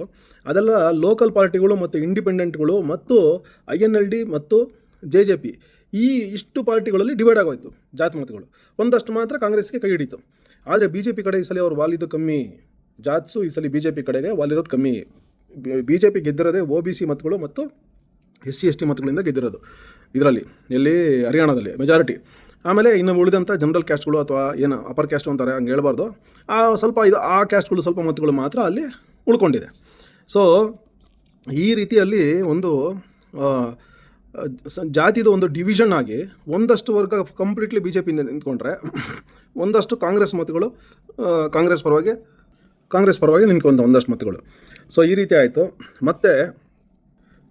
ಅದೆಲ್ಲ ಲೋಕಲ್ ಪಾರ್ಟಿಗಳು ಮತ್ತು ಇಂಡಿಪೆಂಡೆಂಟ್ಗಳು ಮತ್ತು ಐ ಎನ್ ಎಲ್ ಡಿ ಮತ್ತು ಜೆ ಜೆ ಪಿ ಈ ಇಷ್ಟು ಪಾರ್ಟಿಗಳಲ್ಲಿ ಡಿವೈಡ್ ಆಗೋಯ್ತು ಜಾತಿ ಮತಗಳು. ಒಂದಷ್ಟು ಮಾತ್ರ ಕಾಂಗ್ರೆಸ್ಗೆ ಕೈ ಹಿಡಿತು. ಆದರೆ ಬಿ ಜೆ ಪಿ ಕಡೆ ಈ ಸಲ ಅವ್ರು ವಾಲಿದ್ದು ಕಮ್ಮಿ, ಜಾತ್ಸು ಈ ಸಲ ಬಿ ಜೆ ಪಿ ಕಡೆಗೆ ವಾಲಿರೋದು ಕಮ್ಮಿ. ಬಿ ಜೆ ಪಿ ಗೆದ್ದಿರೋದೇ ಒ ಬಿ ಸಿ ಮತಗಳು ಮತ್ತು ಎಸ್ ಸಿ, ಎಸ್ ಟಿ ಮತಗಳಿಂದ ಗೆದ್ದಿರೋದು ಇದರಲ್ಲಿ, ಎಲ್ಲಿ ಹರಿಯಾಣದಲ್ಲಿ ಮೆಜಾರಿಟಿ ಆಮೇಲೆ ಇನ್ನು ಉಳಿದಂಥ ಜನರಲ್ ಕ್ಯಾಸ್ಟ್ಗಳು ಅಥವಾ ಏನು ಅಪರ್ ಕ್ಯಾಸ್ಟ್ ಅಂತಾರೆ, ಹಂಗೆ ಹೇಳ್ಬಾರ್ದು. ಆ, ಸ್ವಲ್ಪ ಇದು, ಆ ಕ್ಯಾಸ್ಟ್ಗಳು ಸ್ವಲ್ಪ ಮತಗಳು ಮಾತ್ರ ಅಲ್ಲಿ ಉಳ್ಕೊಂಡಿದೆ. ಸೊ ಈ ರೀತಿಯಲ್ಲಿ ಒಂದು ಜಾತಿದು ಒಂದು ಡಿವಿಷನ್ ಆಗಿ ಒಂದಷ್ಟು ವರ್ಗ ಕಂಪ್ಲೀಟ್ಲಿ ಬಿ ಜೆ ಪಿಯಿಂದ ನಿಂತ್ಕೊಂಡ್ರೆ, ಒಂದಷ್ಟು ಕಾಂಗ್ರೆಸ್ ಮತಗಳು ಕಾಂಗ್ರೆಸ್ ಪರವಾಗಿ ಕಾಂಗ್ರೆಸ್ ಪರವಾಗಿ ನಿಂತ್ಕೊಂಡ ಒಂದಷ್ಟು ಮತಗಳು. ಸೊ ಈ ರೀತಿ ಆಯಿತು. ಮತ್ತು,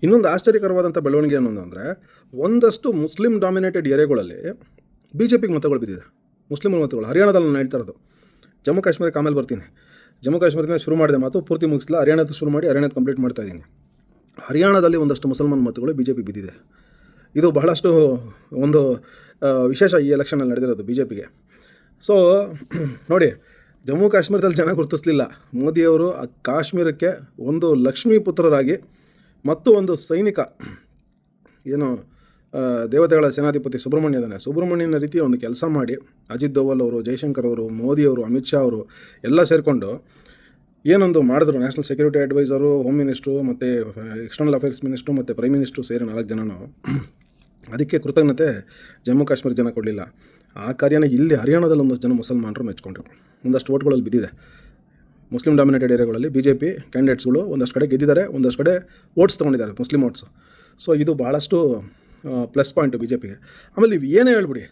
ಇನ್ನೊಂದು ಆಶ್ಚರ್ಯಕರವಾದಂಥ ಬೆಳವಣಿಗೆ ಏನೊಂದು ಅಂದರೆ, ಒಂದಷ್ಟು ಮುಸ್ಲಿಂ ಡಾಮಿನೇಟೆಡ್ ಏರಿಯಾಗಳಲ್ಲಿ ಬಿ ಜೆ ಪಿಗೆ ಮತಗಳು ಬಿದ್ದಿದೆ. ಮುಸ್ಲಿಂ ಮತಗಳು. ಹರಿಯಾಣದಲ್ಲಿ ನಾನು ಹೇಳ್ತಾ ಇರೋದು. ಜಮ್ಮು ಕಾಶ್ಮೀರಕ್ಕೆ ಆಮೇಲೆ ಬರ್ತೀನಿ. ಜಮ್ಮು ಕಾಶ್ಮೀರದಿಂದ ಶುರು ಮಾಡಿದೆ ಮಾತು ಪೂರ್ತಿ ಮುಗಿಸಿಲ್ಲ ಹರಿಯಾಣದ ಶುರು ಮಾಡಿ, ಹರಿಯಾಣದ ಕಂಪ್ಲೀಟ್ ಮಾಡ್ತಾ ಇದ್ದೀನಿ. ಹರಿಯಾಣದಲ್ಲಿ ಒಂದಷ್ಟು ಮುಸಲ್ಮಾನ್ ಮತಗಳು ಬಿ ಜೆ ಪಿ ಬಿದ್ದಿದೆ. ಇದು ಬಹಳಷ್ಟು ಒಂದು ವಿಶೇಷ ಈ ಎಲೆಕ್ಷನಲ್ಲಿ ನಡೆದಿರೋದು ಬಿ ಜೆ ಪಿಗೆ ಸೊ ನೋಡಿ, ಜಮ್ಮು ಕಾಶ್ಮೀರದಲ್ಲಿ ಜನ ಗುರುತಿಸಲಿಲ್ಲ. ಮೋದಿಯವರು ಆ ಕಾಶ್ಮೀರಕ್ಕೆ ಒಂದು ಲಕ್ಷ್ಮೀ ಪುತ್ರರಾಗಿ ಮತ್ತು ಒಂದು ಸೈನಿಕ, ಏನು ದೇವತೆಗಳ ಸೇನಾಧಿಪತಿ ಸುಬ್ರಹ್ಮಣ್ಯ ಇದ್ದಾನೆ. ಸುಬ್ರಹ್ಮಣ್ಯನ ರೀತಿ ಒಂದು ಕೆಲಸ ಮಾಡಿ, ಅಜಿತ್ ದೋವಲ್ ಅವರು, ಜೈಶಂಕರ್ ಅವರು, ಮೋದಿಯವರು, ಅಮಿತ್ ಶಾ ಅವರು ಎಲ್ಲ ಸೇರಿಕೊಂಡು ಏನೊಂದು ಮಾಡಿದ್ರು national security advisor home minister ಮತ್ತು ಎಕ್ಸ್ಟರ್ನಲ್ ಅಫೇರ್ಸ್ ಮಿನಿಸ್ಟ್ರು ಮತ್ತು ಪ್ರೈಮ್ ಮಿನಿಸ್ಟ್ರು ಸೇರಿ ನಾಲ್ಕು ಜನನು. ಅದಕ್ಕೆ ಕೃತಜ್ಞತೆ ಜಮ್ಮು ಕಾಶ್ಮೀರ ಜನ ಕೊಡಲಿಲ್ಲ. ಆ ಕಾರ್ಯನ ಇಲ್ಲಿ ಹರಿಯಾಣದಲ್ಲಿ ಒಂದಷ್ಟು ಜನ ಮುಸಲ್ಮಾನರು ಮೆಚ್ಕೊಂಡ್ರು. ಒಂದಷ್ಟು ಓಟ್ಗಳಲ್ಲಿ ಬಿದ್ದಿದೆ. ಮುಸ್ಲಿಂ ಡಾಮಿನೇಟೆಡ್ ಏರಿಯಾಗಳಲ್ಲಿ ಬಿ ಜೆ ಪಿ ಕ್ಯಾಂಡಿಡೇಟ್ಸ್ಗಳು ಒಂದಷ್ಟು ಕಡೆ ಗೆದ್ದಿದ್ದಾರೆ, ಒಂದಷ್ಟು ಕಡೆ ಓಟ್ಸ್ ತೊಗೊಂಡಿದ್ದಾರೆ ಮುಸ್ಲಿಂ ವೋಟ್ಸು ಸೊ ಇದು ಭಾಳಷ್ಟು ಪ್ಲಸ್ ಪಾಯಿಂಟು ಬಿ ಜೆ ಪಿಗೆ ಆಮೇಲೆ ನೀವು ಏನೇ ಹೇಳ್ಬಿಡಿ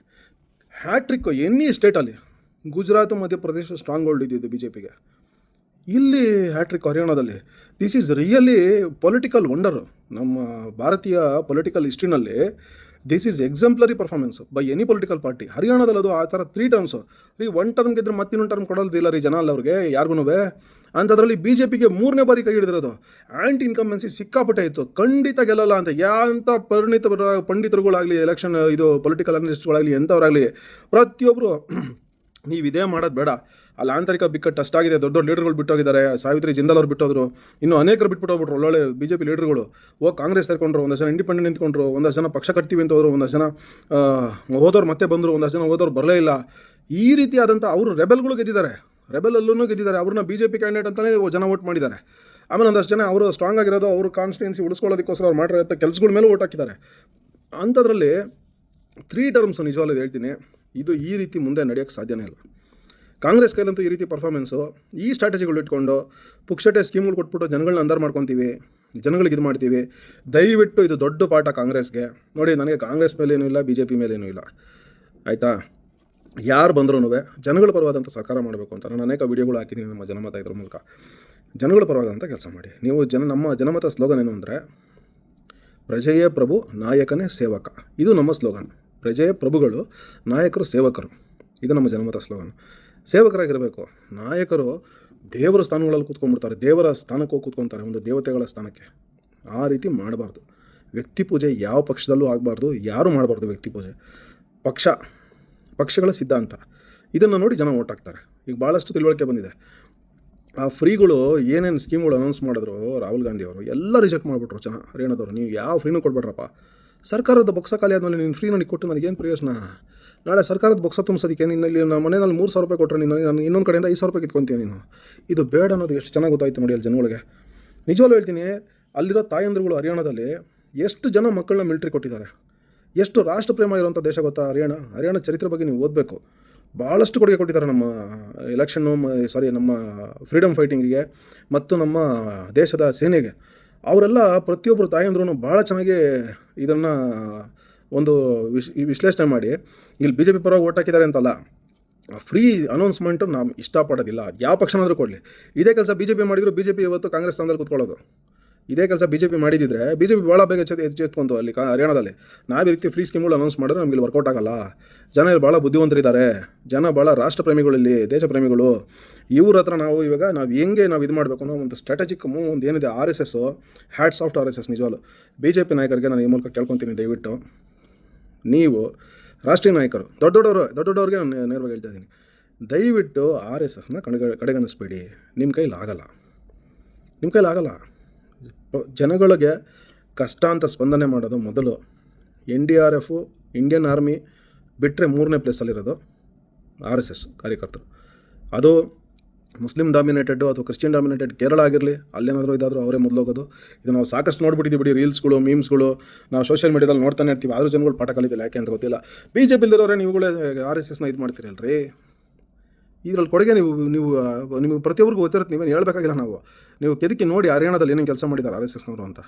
ಹ್ಯಾಟ್ರಿಕ್ ಎನಿ ಸ್ಟೇಟಲ್ಲಿ ಗುಜರಾತ್, ಮಧ್ಯಪ್ರದೇಶ ಸ್ಟ್ರಾಂಗ್ ಹೋಲ್ಡ್ ಇದ್ದಿದ್ದು ಬಿ ಜೆ ಪಿಗೆ ಇಲ್ಲಿ ಹ್ಯಾಟ್ರಿಕ್ ಹರಿಯಾಣದಲ್ಲಿ this is really political wonder ನಮ್ಮ ಭಾರತೀಯ political ಹಿಸ್ಟ್ರಿನಲ್ಲಿ this is exemplary performance by any political party ಹರಿಯಾಣದಲ್ಲಿ ಅದು ಆ ಥರ ತ್ರೀ ಟರ್ಮ್ಸು ರೀ ಒನ್ ಟರ್ಮ್ ಗೆದ್ರೆ ಮತ್ತಿನ್ನೊಂದು ಟರ್ಮ್ ಕೊಡೋದಿಲ್ಲ ರೀ ಜನ ಅಲ್ಲ ಅವ್ರಿಗೆ ಯಾರಿಗೂ ಅಂಥದ್ರಲ್ಲಿ ಬಿ. ಜೆ ಪಿಗೆ ಮೂರನೇ ಬಾರಿ ಕೈ ಹಿಡಿದಿರೋದು. ಆ್ಯಂಟಿ ಇನ್ಕಂಬೆನ್ಸಿ ಸಿಕ್ಕಾಪಟ್ಟೆ ಇತ್ತು. ಖಂಡಿತ ಗೆಲ್ಲಲ್ಲ ಅಂತ. ಯಾಂಥ ಪರಿಣಿತ ಪಂಡಿತರುಗಳಾಗಲಿ ಎಲೆಕ್ಷನ್ ಇದು ಪೊಲಿಟಿಕಲ್ ಅನಲಿಸ್ಟ್ಗಳಾಗಲಿ ಎಂಥವ್ರಾಗಲಿ ಪ್ರತಿಯೊಬ್ಬರು ನೀವು ಇದೇ ಮಾಡೋದು ಬೇಡ. ಅಲ್ಲಿ ಆಂತರಿಕ ಬಿಕ್ಕಟ್ಟು ಅಷ್ಟಾಗಿದೆ. ದೊಡ್ಡ ದೊಡ್ಡ ಲೀಡರ್ಗಳು ಬಿಟ್ಟೋಗಿದ್ದಾರೆ. ಸಾವಿತ್ರಿ ಜಿಂದಾಲ್ ಅವ್ರು ಬಿಟ್ಟೋದ್ರು. ಇನ್ನು ಅನೇಕರು ಬಿಟ್ಬಿಟ್ಟೋಗ್ಬಿಟ್ರು ಒಳ್ಳೊಳ್ಳೆ ಬಿ ಜೆ ಪಿ ಲೀಡರ್ಗಳು. ಓ ಕಾಂಗ್ರೆಸ್ ಸೇರ್ಕೊಂಡ್ರು. ಒಂದಷ್ಟು ಜನ ಇಂಡಿಪೆಂಡೆಂಟ್ ನಿಂತ್ಕೊಂಡ್ರು. ಒಂದಷ್ಟು ಜನ ಪಕ್ಷ ಕಟ್ತೀವಿ ಅಂತ ಹೋದ್ರು. ಒಂದಷ್ಟು ಜನ ಹೋದವ್ರು ಮತ್ತೆ ಬಂದರು. ಒಂದಷ್ಟು ಜನ ಹೋದವ್ರು ಬರಲೇ ಇಲ್ಲ. ಈ ರೀತಿಯಾದಂಥ ಅವರು ರೆಬೆಲ್ಗಳು ಗೆದ್ದಿದ್ದಾರೆ. ರೆಬೆಲಲ್ಲೂ ಗೆದ್ದಿದ್ದಾರೆ. ಅವ್ರನ್ನ ಬಿ ಜೆ ಪಿ ಕ್ಯಾಂಡಿಡೇಟ್ ಅಂತಲೇ ಜನ ವೋಟ್ ಮಾಡಿದ್ದಾರೆ. ಆಮೇಲೆ ಒಂದಷ್ಟು ಜನ ಅವರು ಸ್ಟ್ರಾಂಗ್ ಆಗಿರೋದು, ಅವರು ಕಾನ್ಸ್ಟಿಟ್ಯೂನ್ಸಿ ಉಳಿಸ್ಕೊಳ್ಳೋದಕ್ಕೋಸ್ಕರ ಅವ್ರು ಮಾಡಿರೋ ಕೆಲಸಗಳ ಮೇಲೆ ಓಟ್ ಹಾಕಿದ್ದಾರೆ. ಅಂಥದ್ರಲ್ಲಿ ತ್ರೀ ಟರ್ಮ್ಸ್ ನಿಜವಾಗ್ಲೂ ಹೇಳ್ತೀನಿ. ಇದು ಈ ರೀತಿ ಮುಂದೆ ನಡೆಯೋಕ್ಕೆ ಸಾಧ್ಯನೇ ಇಲ್ಲ. ಕಾಂಗ್ರೆಸ್ ಕೈಲಂತೂ ಈ ರೀತಿ ಪರ್ಫಾರ್ಮೆನ್ಸು ಈ ಸ್ಟ್ರಾಟಜಿಗಳು ಇಟ್ಕೊಂಡು ಪುಕ್ಷಟೆ ಸ್ಕೀಮ್ಗಳು ಕೊಟ್ಬಿಟ್ಟು ಜನಗಳನ್ನ ಅಂದರ್ ಮಾಡ್ಕೊತೀವಿ, ಜನಗಳಿಗೆ ಇದು ಮಾಡ್ತೀವಿ. ದಯವಿಟ್ಟು ಇದು ದೊಡ್ಡ ಪಾಠ ಕಾಂಗ್ರೆಸ್ಗೆ. ನೋಡಿ, ನನಗೆ ಕಾಂಗ್ರೆಸ್ ಮೇಲೇನೂ ಇಲ್ಲ ಬಿ ಜೆ ಪಿ ಮೇಲೇನೂ ಇಲ್ಲ. ಆಯಿತಾ? ಯಾರು ಬಂದ್ರೂ ಜನಗಳ ಪರವಾದಂಥ ಸರ್ಕಾರ ಮಾಡಬೇಕು ಅಂತ. ನಾನು ಅನೇಕ ವಿಡಿಯೋಗಳು ಹಾಕಿದ್ದೀನಿ ನಮ್ಮ ಜನಮತ ಇದ್ರ ಮೂಲಕ. ಜನಗಳ ಪರವಾದಂಥ ಕೆಲಸ ಮಾಡಿ. ನೀವು ಜನ, ನಮ್ಮ ಜನಮತ ಸ್ಲೋಗನ್ ಏನು ಅಂದರೆ, ಪ್ರಜೆಯೇ ಪ್ರಭು, ನಾಯಕನೇ ಸೇವಕ. ಇದು ನಮ್ಮ ಸ್ಲೋಗನ್ ಪ್ರಜೆಯ ಪ್ರಭುಗಳು, ನಾಯಕರು, ಸೇವಕರು. ಇದು ನಮ್ಮ ಜನಮತ ಸ್ಲೋಗನ್ ಸೇವಕರಾಗಿರಬೇಕು. ನಾಯಕರು ದೇವರ ಸ್ಥಾನಗಳಲ್ಲಿ ಕೂತ್ಕೊಂಡ್ಬಿಡ್ತಾರೆ. ದೇವರ ಸ್ಥಾನಕ್ಕೆ ಕೂತ್ಕೊಂತಾರೆ. ಒಂದು ದೇವತೆಗಳ ಸ್ಥಾನಕ್ಕೆ. ಆ ರೀತಿ ಮಾಡಬಾರ್ದು. ವ್ಯಕ್ತಿ ಪೂಜೆ ಯಾವ ಪಕ್ಷದಲ್ಲೂ ಆಗಬಾರ್ದು. ಯಾರೂ ಮಾಡಬಾರ್ದು ವ್ಯಕ್ತಿ ಪೂಜೆ. ಪಕ್ಷ. ಪಕ್ಷಗಳ ಸಿದ್ಧಾಂತ. ಇದನ್ನು ನೋಡಿ ಜನ ಓಟ್ ಹಾಕ್ತಾರೆ ಈಗ ಭಾಳಷ್ಟು ತಿಳುವಳಿಕೆ ಬಂದಿದೆ. ಆ ಫ್ರೀಗಳು ಏನೇನು ಸ್ಕೀಮ್ಗಳು ಅನೌನ್ಸ್ ಮಾಡಿದ್ರು ರಾಹುಲ್ ಗಾಂಧಿ ಅವರು, ಎಲ್ಲ ರಿಜೆಕ್ಟ್ ಮಾಡಿಬಿಟ್ರು ಜನ, ಹರಿಯಾಣದವರು. ನೀವು ಯಾವ ಫ್ರೀನೂ ಕೊಡ್ಬೇಡ್ರಪ್ಪ. ಸರ್ಕಾರದ ಬೊಕ್ಸ ಖಾಲಿ ಆದಮೇಲೆ ನೀನು ಫ್ರೀ ನನಗೆ ಕೊಟ್ಟು ನನಗೇನು ಪ್ರಯೋಜನ? ನಾಳೆ ಸರ್ಕಾರದ ಬೊಕ್ಸ ತುಂಬಿಸೋದಕ್ಕೆ ನಿನ್ನಲ್ಲಿ ನಮ್ಮ ಮನೆಯಲ್ಲಿ ಮೂರು ಸಾವಿರ ರೂಪಾಯಿ ಕೊಟ್ಟರೆ ನೀನು ನಾನು ಇನ್ನೊಂದು ಕಡೆಯಿಂದ ಐದು ಸಾವಿರ ರೂಪಾಯಿ ಕಿತ್ಕೊತೀನಿ ನೀನು? ಇದು ಬೇಡ ಅನ್ನೋದು ಎಷ್ಟು ಚೆನ್ನಾಗಿ ಗೊತ್ತಾಯ್ತು ನೋಡಿ ಅಲ್ಲಿ ಜನಗಳಿಗೆ. ನಿಜವಾಗ್ಲೂ ಹೇಳ್ತೀನಿ, ಅಲ್ಲಿರೋ ತಾಯಂದ್ರುಗಳು ಹರಿಯಾಣದಲ್ಲಿ ಎಷ್ಟು ಜನ ಮಕ್ಕಳನ್ನ ಮಿಲ್ಟ್ರಿ ಕೊಟ್ಟಿದ್ದಾರೆ? ಎಷ್ಟು ರಾಷ್ಟ್ರಪ್ರೇಮ ಇರುವಂಥ ದೇಶ ಗೊತ್ತಾ ಹರಿಯಾಣ? ಹರಿಯಾಣ ಚರಿತ್ರೆ ಬಗ್ಗೆ ನೀವು ಓದಬೇಕು. ಭಾಳಷ್ಟು ಕೊಡುಗೆ ಕೊಟ್ಟಿದ್ದಾರೆ ನಮ್ಮ ಎಲೆಕ್ಷನ್ನು ಸಾರಿ ನಮ್ಮ ಫ್ರೀಡಮ್ ಫೈಟಿಂಗಿಗೆ ಮತ್ತು ನಮ್ಮ ದೇಶದ ಸೇನೆಗೆ. ಅವರೆಲ್ಲ ಪ್ರತಿಯೊಬ್ಬರು ತಾಯಂದ್ರೂ ಭಾಳ ಚೆನ್ನಾಗಿ ಇದನ್ನು ಒಂದು ವಿಶ್, ವಿಶ್ಲೇಷಣೆ ಮಾಡಿ. ಇಲ್ಲಿ ಬಿ ಜೆ ಪಿ ಪರವಾಗಿ ಓಟ್ ಹಾಕಿದ್ದಾರೆ ಅಂತಲ್ಲ ಫ್ರೀ ಅನೌನ್ಸ್ಮೆಂಟು ನಾವು ಇಷ್ಟಪಡೋದಿಲ್ಲ. ಯಾವ ಪಕ್ಷನಾದರೂ ಕೊಡಲಿ. ಇದೇ ಕೆಲಸ ಬಿ ಜೆ ಪಿ ಮಾಡಿದ್ರು ಬಿ ಜೆ ಪಿ ಇವತ್ತು ಕಾಂಗ್ರೆಸ್ ಸ್ಥಾನದಲ್ಲಿ ಕೂತ್ಕೊಳ್ಳೋದು. ಇದೇ ಕೆಲಸ ಬಿ ಜೆ ಪಿ ಮಾಡಿದಿದ್ರೆ ಬಿ ಜೆ ಪಿ ಭಾಳ ಬೇಗ ಎಚ್ಚೆತ್ಕೊಂತು ಅಲ್ಲಿ ಕಾ ಹರಿಯಾಣದಲ್ಲಿ. ನಾವು ಈ ರೀತಿ ಫ್ರೀ ಸ್ಕೀಮ್ಗಳು ಅನೌನ್ಸ್ ಮಾಡಿದ್ರೆ ನಮಗೆ ವರ್ಕೌಟ್ ಆಗಲ್ಲ. ಜನ ಇಲ್ಲಿ ಭಾಳ ಬುದ್ಧಿವಂತರಿದ್ದಾರೆ. ಜನ ಭಾಳ ರಾಷ್ಟ್ರ ಪ್ರೇಮಿಗಳಲ್ಲಿ ದೇಶ ಪ್ರೇಮಿಗಳು. ಇವ್ರ ಹತ್ರ ನಾವು ಇವಾಗ ನಾವು ಹೆಂಗೆ ನಾವು ಇದು ಮಾಡಬೇಕು ಅನ್ನೋ ಒಂದು ಸ್ಟ್ರಾಟಜಿಕ್ ಮೂವ್ ಒಂದು ಏನಿದೆ R S S hats off R S S ನಿಜವಾಗ್ಲು. ಬಿ ಜೆ ಪಿ ನಾಯಕರಿಗೆ ನಾನು ಈ ಮೂಲಕ ಕೇಳ್ಕೊತೀನಿ ದಯವಿಟ್ಟು. ನೀವು ರಾಷ್ಟ್ರೀಯ ನಾಯಕರು, ದೊಡ್ಡ ದೊಡ್ಡವರು, ದೊಡ್ಡ ದೊಡ್ಡವ್ರಿಗೆ ನಾನು ನೇರವಾಗಿ ಹೇಳ್ತಾ ಇದ್ದೀನಿ. ದಯವಿಟ್ಟು ಆರ್ ಎಸ್ ಎಸ್ನ ಕಡೆಗ ಕಡೆಗಣಿಸ್ಬೇಡಿ. ನಿಮ್ಮ ಕೈಲಿ ಆಗಲ್ಲ. ನಿಮ್ಮ ಕೈಲಿ ಆಗಲ್ಲ. ಜನಗಳಿಗೆ ಕಷ್ಟ ಅಂತ ಸ್ಪಂದನೆ ಮಾಡೋದು ಮೊದಲು. N D R F, Indian army ಬಿಟ್ಟರೆ ಮೂರನೇ ಪ್ಲೇಸಲ್ಲಿರೋದು ಆರ್ ಎಸ್ ಎಸ್ ಕಾರ್ಯಕರ್ತರು. ಅದು ಮುಸ್ಲಿಂ ಡಾಮಿನೇಟೆಡ್ ಅಥವಾ ಕ್ರಿಶ್ಚಿಯನ್ ಡಾಮಿನೇಟೆಡ್ ಕೇರಳ ಆಗಿರಲಿ, ಅಲ್ಲೇನಾದರೂ ಇದಾದರೂ ಅವರೇ ಮೊದಲು ಹೋಗೋದು. ಇದು ನಾವು ಸಾಕಷ್ಟು ನೋಡ್ಬಿಟ್ಟಿದ್ದೀವಿ ಬಿಡಿ ರೀಲ್ಸ್ಗಳು ಮೀಮ್ಸ್ಗಳು ನಾವು ಸೋಷಿಯಲ್ ಮೀಡಿಯಾದಲ್ಲಿ ನೋಡ್ತಾನೆ ಇರ್ತೀವಿ. ಆದರೂ ಜನಗಳು ಪಾಠ ಕಲಿತಿಲ್ಲ, ಯಾಕೆ ಅಂತ ಗೊತ್ತಿಲ್ಲ. ಬಿ ಜೆ ಪಿಲಿರೋರೇ ನೀವುಗಳೇ ಆರ್ ಎಸ್ ಎಸ್ನ ಇದು ಮಾಡ್ತೀರಲ್ರಿ? ಇದರಲ್ಲಿ ಕೊಡುಗೆ ನೀವು ನೀವು ನಿಮಗೆ ಪ್ರತಿಯೊಬ್ಬರಿಗೂ ಗೊತ್ತಿರುತ್ತೆ, ನೀವೇನು ಹೇಳಬೇಕಾಗಿಲ್ಲ ನಾವು. ನೀವು ಕೆದಕಿ ನೋಡಿ ಹರಿಯಾಣದಲ್ಲಿ ಏನೇನು ಕೆಲಸ ಮಾಡಿದ್ದಾರೆ ಆರ್ ಎಸ್ ಎಸ್ನವರು ಅಂತ.